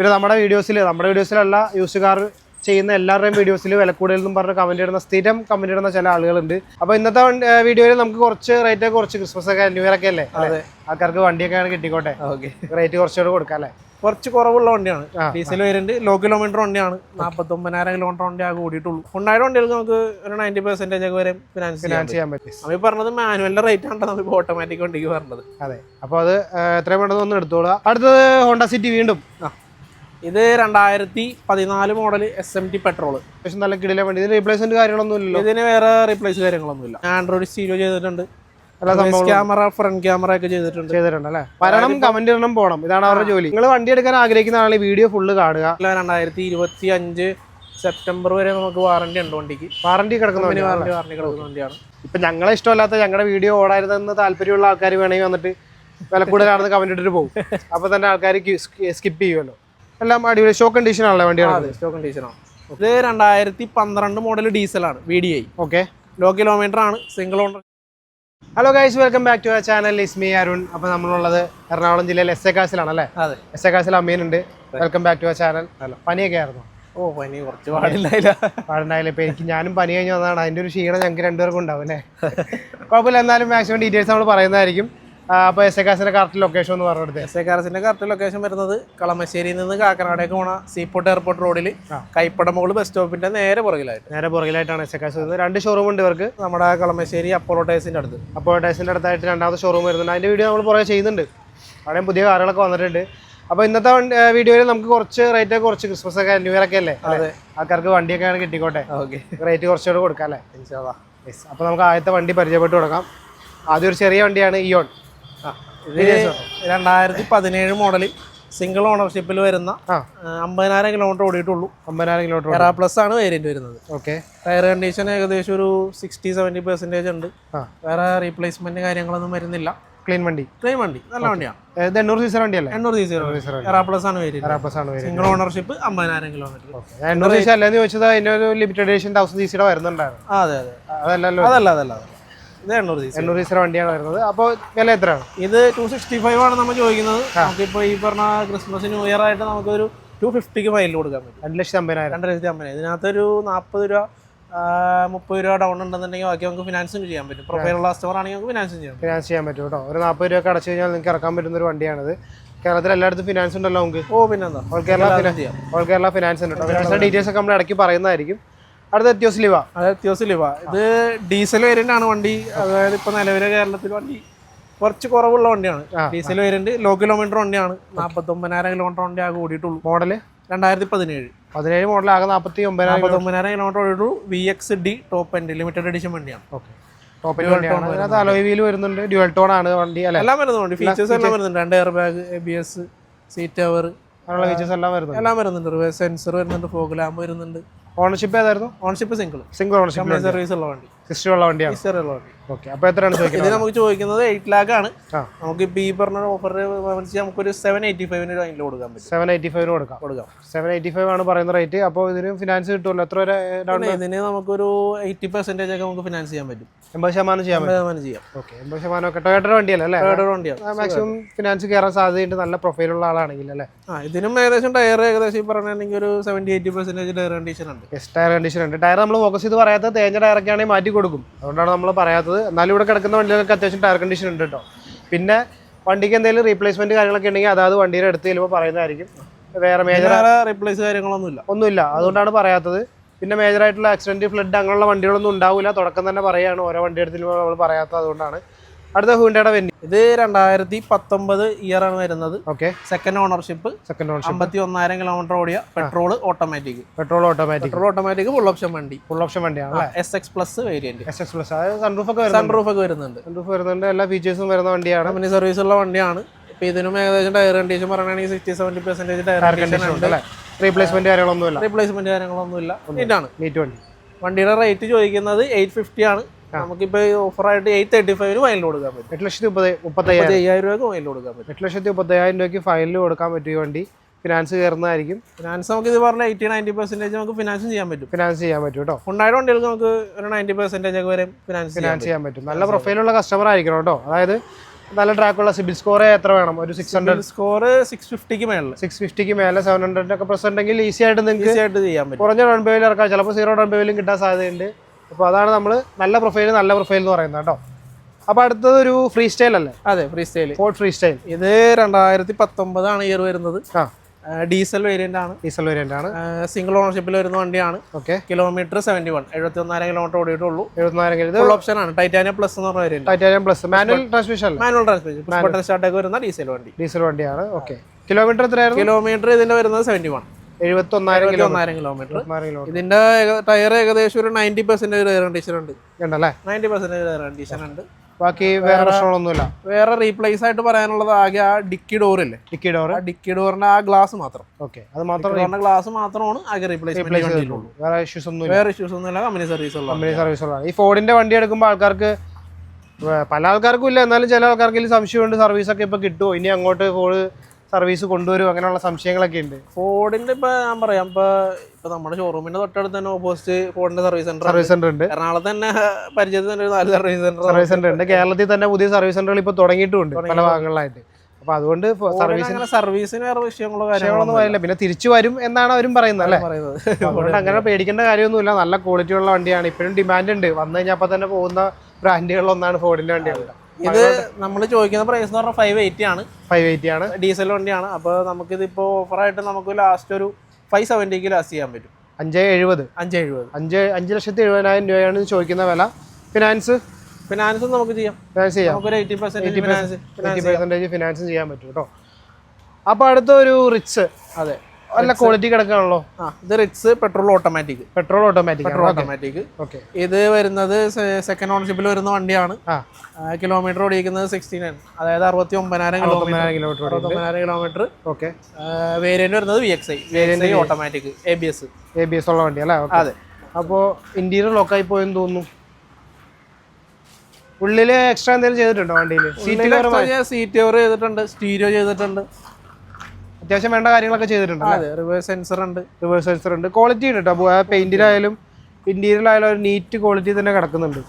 പിന്നെ നമ്മുടെ വീഡിയോസിൽ നമ്മുടെ വീഡിയോസിലല്ല യൂസുകാർ ചെയ്യുന്ന എല്ലാവരുടെയും വീഡിയോസിൽ വില കൂടുതലെന്നും പറഞ്ഞ് കമന്റ് ഇടുന്ന സ്ഥിരം കമന്റ് ഇടുന്ന ചില ആളുകളുണ്ട്. അപ്പോൾ ഇന്നത്തെ വീഡിയോയിൽ നമുക്ക് കുറച്ച് റേറ്റ് ഒക്കെ കുറച്ച് ക്രിസ്മസ് ഒക്കെ ന്യൂ ഇയർ ഒക്കെ അല്ലേ? അതെ. ആൾക്കാർക്ക് വണ്ടിയൊക്കെ കിട്ടിക്കോട്ടെ. ഓക്കെ. റേറ്റ് കുറച്ചുകൂടെ കൊടുക്കാം അല്ലേ? കുറച്ച് കുറവുള്ള വണ്ടിയാണ്. ആ, ഡീസൽ വേരിയന്റ് ലോ കിലോമീറ്റർ വണ്ടിയാണ്. നാൽപ്പത്തി ഒമ്പതിനായിരം കിലോമീറ്റർ വണ്ടി ആകെ കൂടിയിട്ടുള്ളൂ. ഉണ്ടായിരം വണ്ടികൾക്ക് നമുക്ക് ഒരു നയന്റി പെർസെന്റേജ് ഒക്കെ വരെ ഫിനാൻസ് ഫിനാൻസ് ചെയ്യാൻ പറ്റും. നമ്മൾ പറഞ്ഞത് മാനുവലിന്റെ റേറ്റ് ആണ് നമുക്ക് ഓട്ടോമാറ്റിക് വണ്ടിക്ക് പറഞ്ഞത്. അതെ. അപ്പോൾ അത് ആ, എത്രയും വേണ്ടത് ഒന്ന് എടുത്തോളാം അടുത്തത് ഹോണ്ട സിറ്റി വീണ്ടും. ഇത് രണ്ടായിരത്തി പതിനാല് model S M T petrol അത്യാവശ്യം നല്ല കിടിലെ വണ്ടി. ഇതിന് റീപ്ലേസ്മെന്റ് കാര്യങ്ങളൊന്നും ഇല്ലല്ലോ? ഇതിന് വേറെ റീപ്ലേസ് കാര്യങ്ങളൊന്നും ഇല്ല ആൻഡ്രോയിഡ് സ്റ്റീരിയോ ചെയ്തിട്ടുണ്ട് ക്യാമറ ഫ്രണ്ട് ക്യാമറ ഒക്കെ ചെയ്തിട്ടുണ്ട്. ചെയ്തിട്ടുണ്ട് അല്ലേ? വരണം കമന്റ് ഇടണം പോകണം ഇതാണ് അവരുടെ ജോലി. നിങ്ങൾ വണ്ടി എടുക്കാൻ ആഗ്രഹിക്കുന്ന ആളെ വീഡിയോ ഫുള്ള് കാണുക. അല്ല, രണ്ടായിരത്തി ഇരുപത്തി അഞ്ച് സെപ്റ്റംബർ വരെ നമുക്ക് വാറണ്ടി ഉണ്ട് വണ്ടിക്ക്. വാറണ്ടി കിടക്കുന്ന വാറന്റി വാറണ്ടി വാറണ്ടി കിടക്കുന്ന വണ്ടിയാണ്. ഇപ്പൊ ഞങ്ങളെ ഇഷ്ടമല്ലാത്ത ഞങ്ങളുടെ വീഡിയോ ഓടായിരുന്നെന്ന് താല്പര്യമുള്ള ആൾക്കാർ വേണമെങ്കിൽ വന്നിട്ട് വില കൂടുതലാണെന്ന് കമന്റ് ഇട്ടിട്ട് പോകും. അപ്പൊ തന്നെ ആൾക്കാർ സ്കിപ്പ് ചെയ്യുമല്ലോ. എല്ലാം അടിപൊളി. ഷോ കണ്ടീഷൻ ആണല്ലേ വണ്ടിയാണ് സ്റ്റോക്ക് കണ്ടീഷനാണ് ഇത് രണ്ടായിരത്തി പന്ത്രണ്ട് model ഡീസലാണ് V D I okay low kilometre ആണ് single owner hello guys welcome back to our channel ഇസ്മി അരുൺ അപ്പൊ നമ്മളുള്ളത് എറണാകുളം ജില്ലയിൽ എസ് എ കാസിലാണ് അല്ലേ അതെ. S A castle അമ്മീനുണ്ട് welcome back to our channel പനിയൊക്കെ ആയിരുന്നു? ഓ പനി കുറച്ച് പാടില്ല പാടുണ്ടായില്ല ഇപ്പൊ എനിക്ക് ഞാനും പനി കഴിഞ്ഞ് വന്നതാണ്. അതിന്റെ ഒരു ക്ഷീണം ഞങ്ങൾക്ക് രണ്ടുപേർക്കും ഉണ്ടാവും അല്ലേ? കുഴപ്പമില്ല. എന്നാലും മാക്സിമം ഡീറ്റെയിൽസ് നമ്മൾ പറയുന്നതായിരിക്കും. ആ, അപ്പൊ എസ് എ കാസിന്റെ കറക്റ്റ് ലൊക്കേഷൻ എന്ന് പറഞ്ഞത് എസ് എ കാസിന്റെ കറക്റ്റ് ലൊക്കേഷൻ വരുന്നത് കളമശ്ശേരിയിൽ നിന്ന് കാക്കനാടേക്ക് പോണ സീപോർട്ട് എയർപോർട്ട് റോഡിൽ. കൈപ്പടമുകൾ ബസ് സ്റ്റോപ്പിന്റെ നേരെ പുറകിലായിട്ട്. നേരെ പുറകിലായിട്ടാണ് എസ് എ കാസ് വരുന്നത്. രണ്ട് ഷോറൂം ഉണ്ട് ഇവർക്ക്. നമ്മുടെ കളമശ്ശേരി അപ്പോളോ ടേസിന്റെ അടുത്ത്. അപ്പോളോ ടേസിന്റെ അടുത്തായിട്ട് രണ്ടാമത്തെ ഷോറൂം വരുന്നുണ്ട്. അതിന്റെ വീഡിയോ നമ്മൾ പുറകെ ചെയ്യുന്നുണ്ട്. അവിടെയും പുതിയ കാറുകളൊക്കെ വന്നിട്ടുണ്ട്. അപ്പോൾ ഇന്നത്തെ വീഡിയോയിൽ നമുക്ക് കുറച്ച് റേറ്റ് ഒക്കെ കുറച്ച് ക്രിസ്മസ് ഒക്കെ ന്യൂ ഇയർ ഒക്കെ അല്ലേ? അതെ. ആൾക്കാർക്ക് വണ്ടിയൊക്കെ ആണ് കിട്ടിക്കോട്ടെ? ഓക്കെ. റേറ്റ് കുറച്ചുകൂടെ കൊടുക്കാം അല്ലേ? അപ്പൊ അപ്പോൾ നമുക്ക് ആദ്യത്തെ വണ്ടി പരിചയപ്പെട്ട് കൊടുക്കാം. ആദ്യം ഒരു ചെറിയ വണ്ടിയാണ് ഇയോൺ ഇത് രണ്ടായിരത്തി പതിനേഴ് മോഡൽ സിംഗിൾ ഓണർഷിപ്പിൽ വരുന്ന അമ്പതിനായിരം കിലോമീറ്റർ ഓടിയിട്ടുള്ളൂ. അമ്പതിനായിരം കിലോമീറ്റർ എറാ പ്ലസ് ആണ് വേരിയന്റ് വരുന്നത്. ഓക്കെ ടയർ കണ്ടീഷൻ ഏകദേശം ഒരു സിക്സ്റ്റി സെവന്റി പെർസെന്റേജ് ഉണ്ട്. വേറെ റീപ്ലേസ്മെന്റ് കാര്യങ്ങളൊന്നും വരുന്നില്ല. ക്ലീൻ വണ്ടി? ക്ലീൻ വണ്ടി. നല്ല വണ്ടിയാണ് എണ്ണൂറ് സീസർ വണ്ടിയല്ലേ? എണ്ണൂറ് സീസർ സീസർ എറാ പ്ലസ് ആണ് വേരിയന്റ് സിംഗിൾ ഓണർഷിപ്പ് അമ്പതിനായിരം കിലോമീറ്റർ എണ്ണൂറ് സീസർ അല്ലെന്ന് ചോദിച്ചത്? അതിന്റെ ഒരു ലിമിറ്റഡ് എഡിഷൻ തൗസൻഡ് സീസിയുടെ വരുന്നുണ്ടായിരുന്നു. അതെ അതെ. അതല്ലല്ലോ അതല്ല അതല്ല അതല്ല. ഇത് എണ്ണൂറ് സി എണ്ണൂറ് വണ്ടിയാണ് വരുന്നത്. അപ്പോൾ വില എത്രയാണ്? ഇത് ടു സിക്സ്റ്റി ഫൈവ് ആണ് നമ്മൾ ചോദിക്കുന്നത്. നമുക്കിപ്പോൾ ഈ പറഞ്ഞ ക്രിസ്മസ് ന്യൂ ഇയർ ആയിട്ട് നമുക്കൊരു ടു ഫിഫ്റ്റിക്ക് ഫയലിൽ കൊടുക്കാൻ പറ്റും. രണ്ട് ലക്ഷത്തി അമ്പതിനായിരം. രണ്ട് ലക്ഷത്തി അമ്പതിനായിരം. ഇതിനകത്തൊരു നാൽപ്പത് രൂപ മുപ്പത് രൂപ ഡൗൺ ഉണ്ടെന്നുണ്ടെങ്കിൽ ബാക്കി നമുക്ക് ഫിനാൻസും ചെയ്യാൻ പറ്റും. പ്രൊഫൈലുള്ള കസ്റ്റമർ ആണെങ്കിൽ നമുക്ക് ഫിനാൻസും ചെയ്യാം ഫിനാൻസ് ചെയ്യാൻ പറ്റും കേട്ടോ. ഒരു നാൽപ്പത് രൂപ അടച്ചു കഴിഞ്ഞാൽ നിങ്ങൾക്ക് ഇറക്കാൻ പറ്റുന്ന ഒരു വണ്ടിയാണിത്. കേരളത്തിൽ എല്ലായിടത്തും ഫിനാൻസ് ഉണ്ടല്ലോ നമുക്ക്. ഓ പിന്നെന്താ? All Kerala finance all Kerala finance ഉണ്ട് കേട്ടോ. ഫിനാൻസിന്റെ ഡീറ്റെയിൽസ് ഒക്കെ നമ്മൾ ഇടയ്ക്ക് പറയുന്നതായിരിക്കും. അടുത്ത എത്തിയോസ് ലിവ അത് ഇത് ഡീസൽ വേരിയന്റ് ആണ് വണ്ടി. അതായത് ഇപ്പൊ നിലവിലെ കേരളത്തിൽ വണ്ടി കുറച്ച് കുറവുള്ള വണ്ടിയാണ്. ഡീസൽ വേരിയന്റ് ലോ കിലോമീറ്റർ വണ്ടിയാണ്. നാൽപ്പത്തി ഒമ്പതിനായിരം കിലോമീറ്റർ വണ്ടി ആകെ ഓടിയിട്ടുള്ളൂ. മോഡൽ? രണ്ടായിരത്തി പതിനേഴ് പതിനേഴ് മോഡൽ ആകെ നാൽപ്പത്തി ഒമ്പതിനായിരം kilometre ഓടിയിട്ടുള്ളൂ. V X D top end limited edition വണ്ടിയാണ്. ഓക്കെ. ടോപ്പിൽ വണ്ടിയാണ്. അതിനകത്ത് അലോയ് വീൽ വരുന്നുണ്ട്. ഡ്യുവൽ ടോൺ ആണ് വണ്ടി അല്ലെ? എല്ലാം വരുന്നുണ്ട് ഫീച്ചേഴ്സ് എല്ലാം വരുന്നുണ്ട്. രണ്ട് air bag A B S seat അവർ അങ്ങനെയുള്ള ഫീച്ചേഴ്സ് എല്ലാം വരുന്നുണ്ട്. എല്ലാം വരുന്നുണ്ട്. റിവേഴ്സ് സെൻസർ വരുന്നുണ്ട് ഫോഗ് ലാമ്പ് വരുന്നുണ്ട്. ഓണർഷിപ്പ് ഏതായിരുന്നു? Ownership single single ownership service ഉള്ള വണ്ടി. സിസ്റ്റം ഉള്ള വണ്ടിയാണ്? ഹിസ്റ്ററി ഉള്ള വണ്ടി. ഓക്കെ അപ്പോൾ എത്രയാണ് ചോദിക്കുന്നത് ചോദിക്കുന്നത് നമുക്ക് ചോദിക്കുന്നത് എയ്റ്റ് ലാക്ക് ആണ് നമുക്ക് ബി ഈ പറഞ്ഞ ഓഫർ നമുക്കൊരു സെവൻ എയ്റ്റി ഫൈവിന് അതിൽ കൊടുക്കാൻ പറ്റും. സെവൻ എയ്റ്റി ഫൈവിന് കൊടുക്കാം. കൊടുക്കാം. സെവൻ എയ്റ്റി ഫൈവ് ആണ് പറയുന്ന റേറ്റ് അപ്പോൾ ഇതിന് ഫിനാൻസ് കിട്ടുമല്ലോ? എത്ര വരെ ഡൗൺ ഇതിന് നമുക്കൊരു എയ്റ്റി പെർസെന്റേജ് ഒക്കെ നമുക്ക് ഫിനാൻസ് ചെയ്യാൻ പറ്റും. എൺപത് ശതമാനം ചെയ്യാം എൺപത് ശതമാനം ചെയ്യാം. ഓക്കെ എൺപത് ശതമാനം ഒക്കെ. ടൊയോട്ടയുടെ വണ്ടിയല്ലേ അല്ലേ? വണ്ടിയാണ്. മാക്സിമം ഫിനാൻസ് കയറാൻ സാധ്യതയുണ്ട്. നല്ല പ്രൊഫൈലുള്ള ആളാണെങ്കിൽ അല്ലേ? ആ ഇതിനും ഏകദേശം ടയർ ഏകദേശം ഈ പറഞ്ഞിട്ടുണ്ടെങ്കിൽ ഒരു seventy eighty percentage tyre condition ഉണ്ട്. യെസ് ടയർ കണ്ടീഷൻ ഉണ്ട്. ടയർ നമ്മൾ ഫോക്കസ് ചെയ്ത് പറയാത്തത് തേഞ്ഞ ടയറൊക്കെ ആണെങ്കിൽ മാറ്റി കൊടുക്കും. അതുകൊണ്ടാണ് നമ്മൾ പറയാത്തത്. എന്നാലും ഇവിടെ കിടക്കുന്ന വണ്ടികൾക്ക് അത്യാവശ്യം ടയർ കണ്ടീഷൻ ഉണ്ട് കേട്ടോ. പിന്നെ വണ്ടിക്ക് എന്തെങ്കിലും റീപ്ലേസ്മെന്റ് കാര്യങ്ങളൊക്കെ ഉണ്ടെങ്കിൽ അതായത് വണ്ടിയുടെ അടുത്ത് ചിലപ്പോൾ പറയുന്നതായിരിക്കും. വേറെ മേജർ റീപ്ലേസ് കാര്യങ്ങളൊന്നുമില്ല. ഒന്നുമില്ല. അതുകൊണ്ടാണ് പറയാത്തത്. പിന്നെ മേജർ ആയിട്ടുള്ള ആക്സിഡന്റ് ഫ്ലഡ് അങ്ങനെയുള്ള വണ്ടികളൊന്നും ഉണ്ടാവില്ല. തുടക്കം തന്നെ പറയുകയാണ് ഓരോ വണ്ടിയെടുത്തിൽ നമ്മൾ പറയാത്തത് അതുകൊണ്ടാണ്. അടുത്ത ഹൂണ്ടയുടെ വെന്യൂ ഇത് രണ്ടായിരത്തി പത്തൊമ്പത് ഇയർ ആണ് വരുന്നത്. Okay second ownership second ownership അമ്പത്തി ഒന്നായിരം കിലോമീറ്റർ ഓടിയ petrol automatic petrol automatic petrol automatic full option വണ്ടി. ഫുൾ ഓപ്ഷൻ വണ്ടിയാണ് S X plus variant S X plus അതായത് സൺറൂഫ് ഒക്കെ വരുന്നുണ്ട്. സൺറൂഫ് ഒക്കെ വരുന്നുണ്ട്. സൺറൂഫ് വരുന്നുണ്ട്. എല്ലാ ഫീച്ചേഴ്സും വരുന്ന വണ്ടിയാണ്. കമ്പനി സർവീസ് ഉള്ള വണ്ടിയാണ്. ഇപ്പൊ ഇതിനും ഏകദേശം ടയർ കണ്ടീഷൻ പറയുകയാണെങ്കിൽ sixty seventy percentage tyre condition ഉണ്ട്. അല്ലേ? കാര്യങ്ങളൊന്നും കാര്യങ്ങളൊന്നുമില്ല. റീപ്ലേസ്മെന്റ് കാര്യങ്ങളൊന്നുമില്ല. നീറ്റാണ് നീറ്റ് വണ്ടി. വണ്ടിയുടെ റേറ്റ് ചോദിക്കുന്നത് എയ്റ്റ് ഫിഫ്റ്റി ആണ്. നമുക്കിപ്പോ ഓഫർ ആയിട്ട് എയ്റ്റ് തേർട്ടി ഫൈവിന് ഫൈനൽ കൊടുക്കാൻ പറ്റും. എട്ട് ലക്ഷത്തി മുപ്പത് മുപ്പത്തയ്യായിരം അയ്യായിരം രൂപക്ക് ഫൈനൽ കൊടുക്കാൻ പറ്റും. എട്ട് ലക്ഷത്തി മുപ്പത്തയ്യായിരം രൂപയ്ക്ക് ഫൈനൽ കൊടുക്കാൻ പറ്റിയ വണ്ടി ഫിനാൻസ് കയറുന്നതായിരിക്കും. ഫിനാൻസ് നമുക്ക് ഇത് പറഞ്ഞ എയ്റ്റി നയന്റി പെർസെന്റേജ് നമുക്ക് ഫിനാൻസ് ചെയ്യാൻ പറ്റും. ഫിനാൻസ് ചെയ്യാൻ പറ്റും കേട്ടോ. ഉണ്ടായ വണ്ടികൾക്ക് നമുക്ക് ഒരു നയന്റി പെർസെന്റേജ് ഒക്കെ വരെ ഫിനാൻസ് ഫിനാൻസ് ചെയ്യാൻ പറ്റും. നല്ല പ്രൊഫൈലുള്ള കസ്റ്റമർ ആയിരിക്കണം കേട്ടോ. അതായത് നല്ല ട്രാക്കുള്ള സിബിൽ സ്കോർ എത്ര വേണം? ഒരു സിക്സ് ഹൺഡ്രഡ് സ്കോർ സിക്സ് ഫിഫ്റ്റിക്ക് മേലെ സിക്സ് ഫിഫ്റ്റിക്ക് മേലെ സെവൻ ഹൺഡ്രഡ് ഒക്കെ പ്രസ് ഉണ്ടെങ്കിൽ ഈസി ആയിട്ട് നിങ്ങൾക്ക് ഈസി ആയിട്ട് ചെയ്യാൻ പറ്റും. കുറഞ്ഞ ഡൗൺ പേയിൽ ഇറക്കാം. ചിലപ്പോൾ സീറോ ഡൗൺ പേയിലും കിട്ടാൻ സാധ്യതയുണ്ട്. അപ്പോൾ അതാണ് നമ്മൾ നല്ല പ്രൊഫൈൽ നല്ല പ്രൊഫൈൽ എന്ന് പറയുന്നത് കേട്ടോ. അപ്പോൾ അടുത്തത് ഒരു ഫ്രീ സ്റ്റൈൽ അല്ലേ? അതെ free style Ford free style ഇത് രണ്ടായിരത്തി പത്തൊമ്പതാണ് ഇയർ വരുന്നത്. ആ. ഡീസൽ വേരിയന്റ് ആണ്. ഡീസൽ വേരിയന്റ് ആണ്. സിംഗിൾ ഓണർഷിപ്പിൽ വരുന്ന വണ്ടിയാണ്. ഓക്കെ കിലോമീറ്റർ സെവന്റി വൺ എഴുപത്തി ഒന്നായിരം കിലോമീറ്റർ ഓടിയിട്ടുള്ളൂ. എഴുപത്തിനായിരം കിലോ ഫുൾ ഓപ്ഷൻ ആണ്. ടൈറ്റാനിയം പ്ലസ് എന്ന് പറഞ്ഞ variant titanium plus manual transmission manual transmission സ്റ്റാർട്ടൊക്കെ വരുന്ന ഡീസൽ വണ്ടി. ഡീസൽ വണ്ടിയാണ്. ഓക്കെ കിലോമീറ്റർ എത്രയായിരുന്നു? കിലോമീറ്റർ ഇതിന്റെ വരുന്നത് സെവന്റി വൺ എഴുപത്തി ഒന്നായിരം എഴുപത്തി കിലോമീറ്റർ കിലോമീറ്റർ ഇതിന്റെ ടയർ ഏകദേശം ഒരു നയന്റി പെർസെന്റേജ് ടയർ കണ്ടീഷൻ ഉണ്ട്. ഉണ്ടല്ലേ? നയന്റി പെർസെന്റേജ് ടയർ കണ്ടീഷൻ ഉണ്ട്. ബാക്കി വേറെ പ്രശ്നങ്ങളൊന്നുമില്ല. വേറെ റീപ്ലേസ് ആയിട്ട് പറയാനുള്ളത് ആകെ ആ ഡിക്കി ഡോർ ഇല്ലേ? ഡിക്കി ഡോർ ആ ഡിക്കി ഡോറിന്റെ ആ ഗ്ലാസ് മാത്രം. ഓക്കെ. അത് മാത്രം ഗ്ലാസ് മാത്രമാണ് ആകെ റീപ്ലേസ് വേറെ ഇഷ്യൂസ് ഒന്നുമില്ല. വേറെ ഇഷ്യൂസ് ഒന്നുമില്ല. കമ്പനി സർവീസ് ഉള്ള കമ്പനി സർവീസുകളാണ് ഈ ഫോർഡിന്റെ വണ്ടി എടുക്കുമ്പോൾ ആൾക്കാർക്ക് പല ആൾക്കാർക്കും ഇല്ല. എന്നാലും ചില ആൾക്കാർക്ക് സംശയം സംശയമുണ്ട്. സർവീസ് ഒക്കെ ഇപ്പൊ കിട്ടുമോ ഇനി അങ്ങോട്ട് ഫോർഡ് സർവീസ് കൊണ്ടുവരും അങ്ങനെയുള്ള സംശയങ്ങളൊക്കെ ഉണ്ട്. ഫോർഡിന്റെ ഇപ്പൊ ഞാൻ പറയാം ഇപ്പൊ ഇപ്പൊ നമ്മുടെ ഷോറൂമിന്റെ തൊട്ടടുത്ത് തന്നെ ഓപ്പോസിറ്റ് ഫോർഡിന്റെ സർവീസ് സെന്റർ സർവീസ് സെന്റർ ഉണ്ട്. എറണാകുളത്ത് തന്നെ പരിചയത്തിൽ തന്നെ ഒരു നാല് സർവീസ് സെന്റർ സർവീസ് സെന്റർ ഉണ്ട്. കേരളത്തിൽ തന്നെ പുതിയ സർവീസ് സെന്ററുകൾ ഇപ്പൊ തുടങ്ങിയിട്ടുണ്ട് പല ഭാഗങ്ങളിലായിട്ട്. അപ്പൊ അതുകൊണ്ട് സർവീസിന് സർവീസിന് വേറെ വിഷയങ്ങളോ കാര്യങ്ങളൊന്നും പറയില്ല പിന്നെ തിരിച്ചു വരും എന്നാണ് അവരും പറയുന്നത് അല്ലേ? പറയുന്നത്. അതുകൊണ്ട് അങ്ങനെ പേടിക്കേണ്ട കാര്യമൊന്നുമില്ല. നല്ല ക്വാളിറ്റി ഉള്ള വണ്ടിയാണ്. ഇപ്പോഴും ഡിമാൻഡ് ഉണ്ട്. വന്നു കഴിഞ്ഞാൽ അപ്പൊ തന്നെ പോകുന്ന ബ്രാൻഡുകളിലൊന്നാണ് ഫോർഡിന്റെ വണ്ടികൾ ഇത് നമ്മൾ ചോദിക്കുന്ന പ്രൈസ് എന്ന് പറഞ്ഞാൽ ഫൈവ് എയ്റ്റി ആണ്. ഫൈവ് എയ്റ്റി ആണ്. ഡീസൽ വണ്ടിയാണ്. അപ്പോൾ നമുക്കിത് ഇപ്പോൾ ഓഫറായിട്ട് നമുക്ക് ലാസ്റ്റ് ഒരു ഫൈവ് സെവന്റിക്ക് ലാസ്റ്റ് ചെയ്യാൻ പറ്റും. അഞ്ച് എഴുപത്. അഞ്ച് എഴുപത്. അഞ്ച് അഞ്ച് ലക്ഷത്തി എഴുപതിനായിരം രൂപയാണ് ചോദിക്കുന്ന വില. ഫിനാൻസ് ഫിനാൻസ് നമുക്ക് ചെയ്യാം. ഫിനാൻസ് ചെയ്യാം. നമുക്കൊരു എയ്റ്റി പെർസെന്റേജ് ഫിനാൻസ് ചെയ്യാൻ പറ്റും കേട്ടോ. അപ്പോൾ അടുത്ത ഒരു റിച്ച് അതെ. നല്ല ക്വാളിറ്റി കിടക്കാണല്ലോ. ഇത് റിക്സ് petrol automatic petrol automatic petrol automatic okay ഇത് വരുന്നത് സെക്കൻഡ് ഓണർഷിപ്പിൽ വരുന്ന വണ്ടിയാണ്. കിലോമീറ്റർ ഓടിക്കുന്നത് സിക്സ്റ്റീൻ അതായത് അറുപത്തി ഒമ്പതിനായിരം കിലോമീറ്റർ കിലോമീറ്റർ അറുപത്തൊമ്പതിനായിരം കിലോമീറ്റർ ഓക്കെ വേരിയന്റ് വരുന്നത് V X I variant automatic A B S A B S ഉള്ള വണ്ടി അല്ലേ? അതെ. അപ്പോൾ ഇന്റീരിയർ ലോക്കായി പോയെന്ന് തോന്നുന്നു. ഉള്ളിൽ എക്സ്ട്രാ എന്തെങ്കിലും ചെയ്തിട്ടുണ്ടോ വണ്ടിയിൽ സീറ്റ് സീറ്റ് കവർ ചെയ്തിട്ടുണ്ട് സ്റ്റീരിയോ ചെയ്തിട്ടുണ്ട്. അത്യാവശ്യം വേണ്ട കാര്യങ്ങളൊക്കെ ചെയ്തിട്ടുണ്ട് അതെ റിവേഴ്സ് സെൻസർ ഉണ്ട്. റിവേഴ്സ് സെൻസർ ഉണ്ട്. ക്വാളിറ്റി ഉണ്ട് കേട്ടോ പെയിന്റിലായാലും ഇന്റീരിയലായാലും ഒരു നീറ്റ് ക്വാളിറ്റി തന്നെ കിടക്കുന്നുണ്ട്.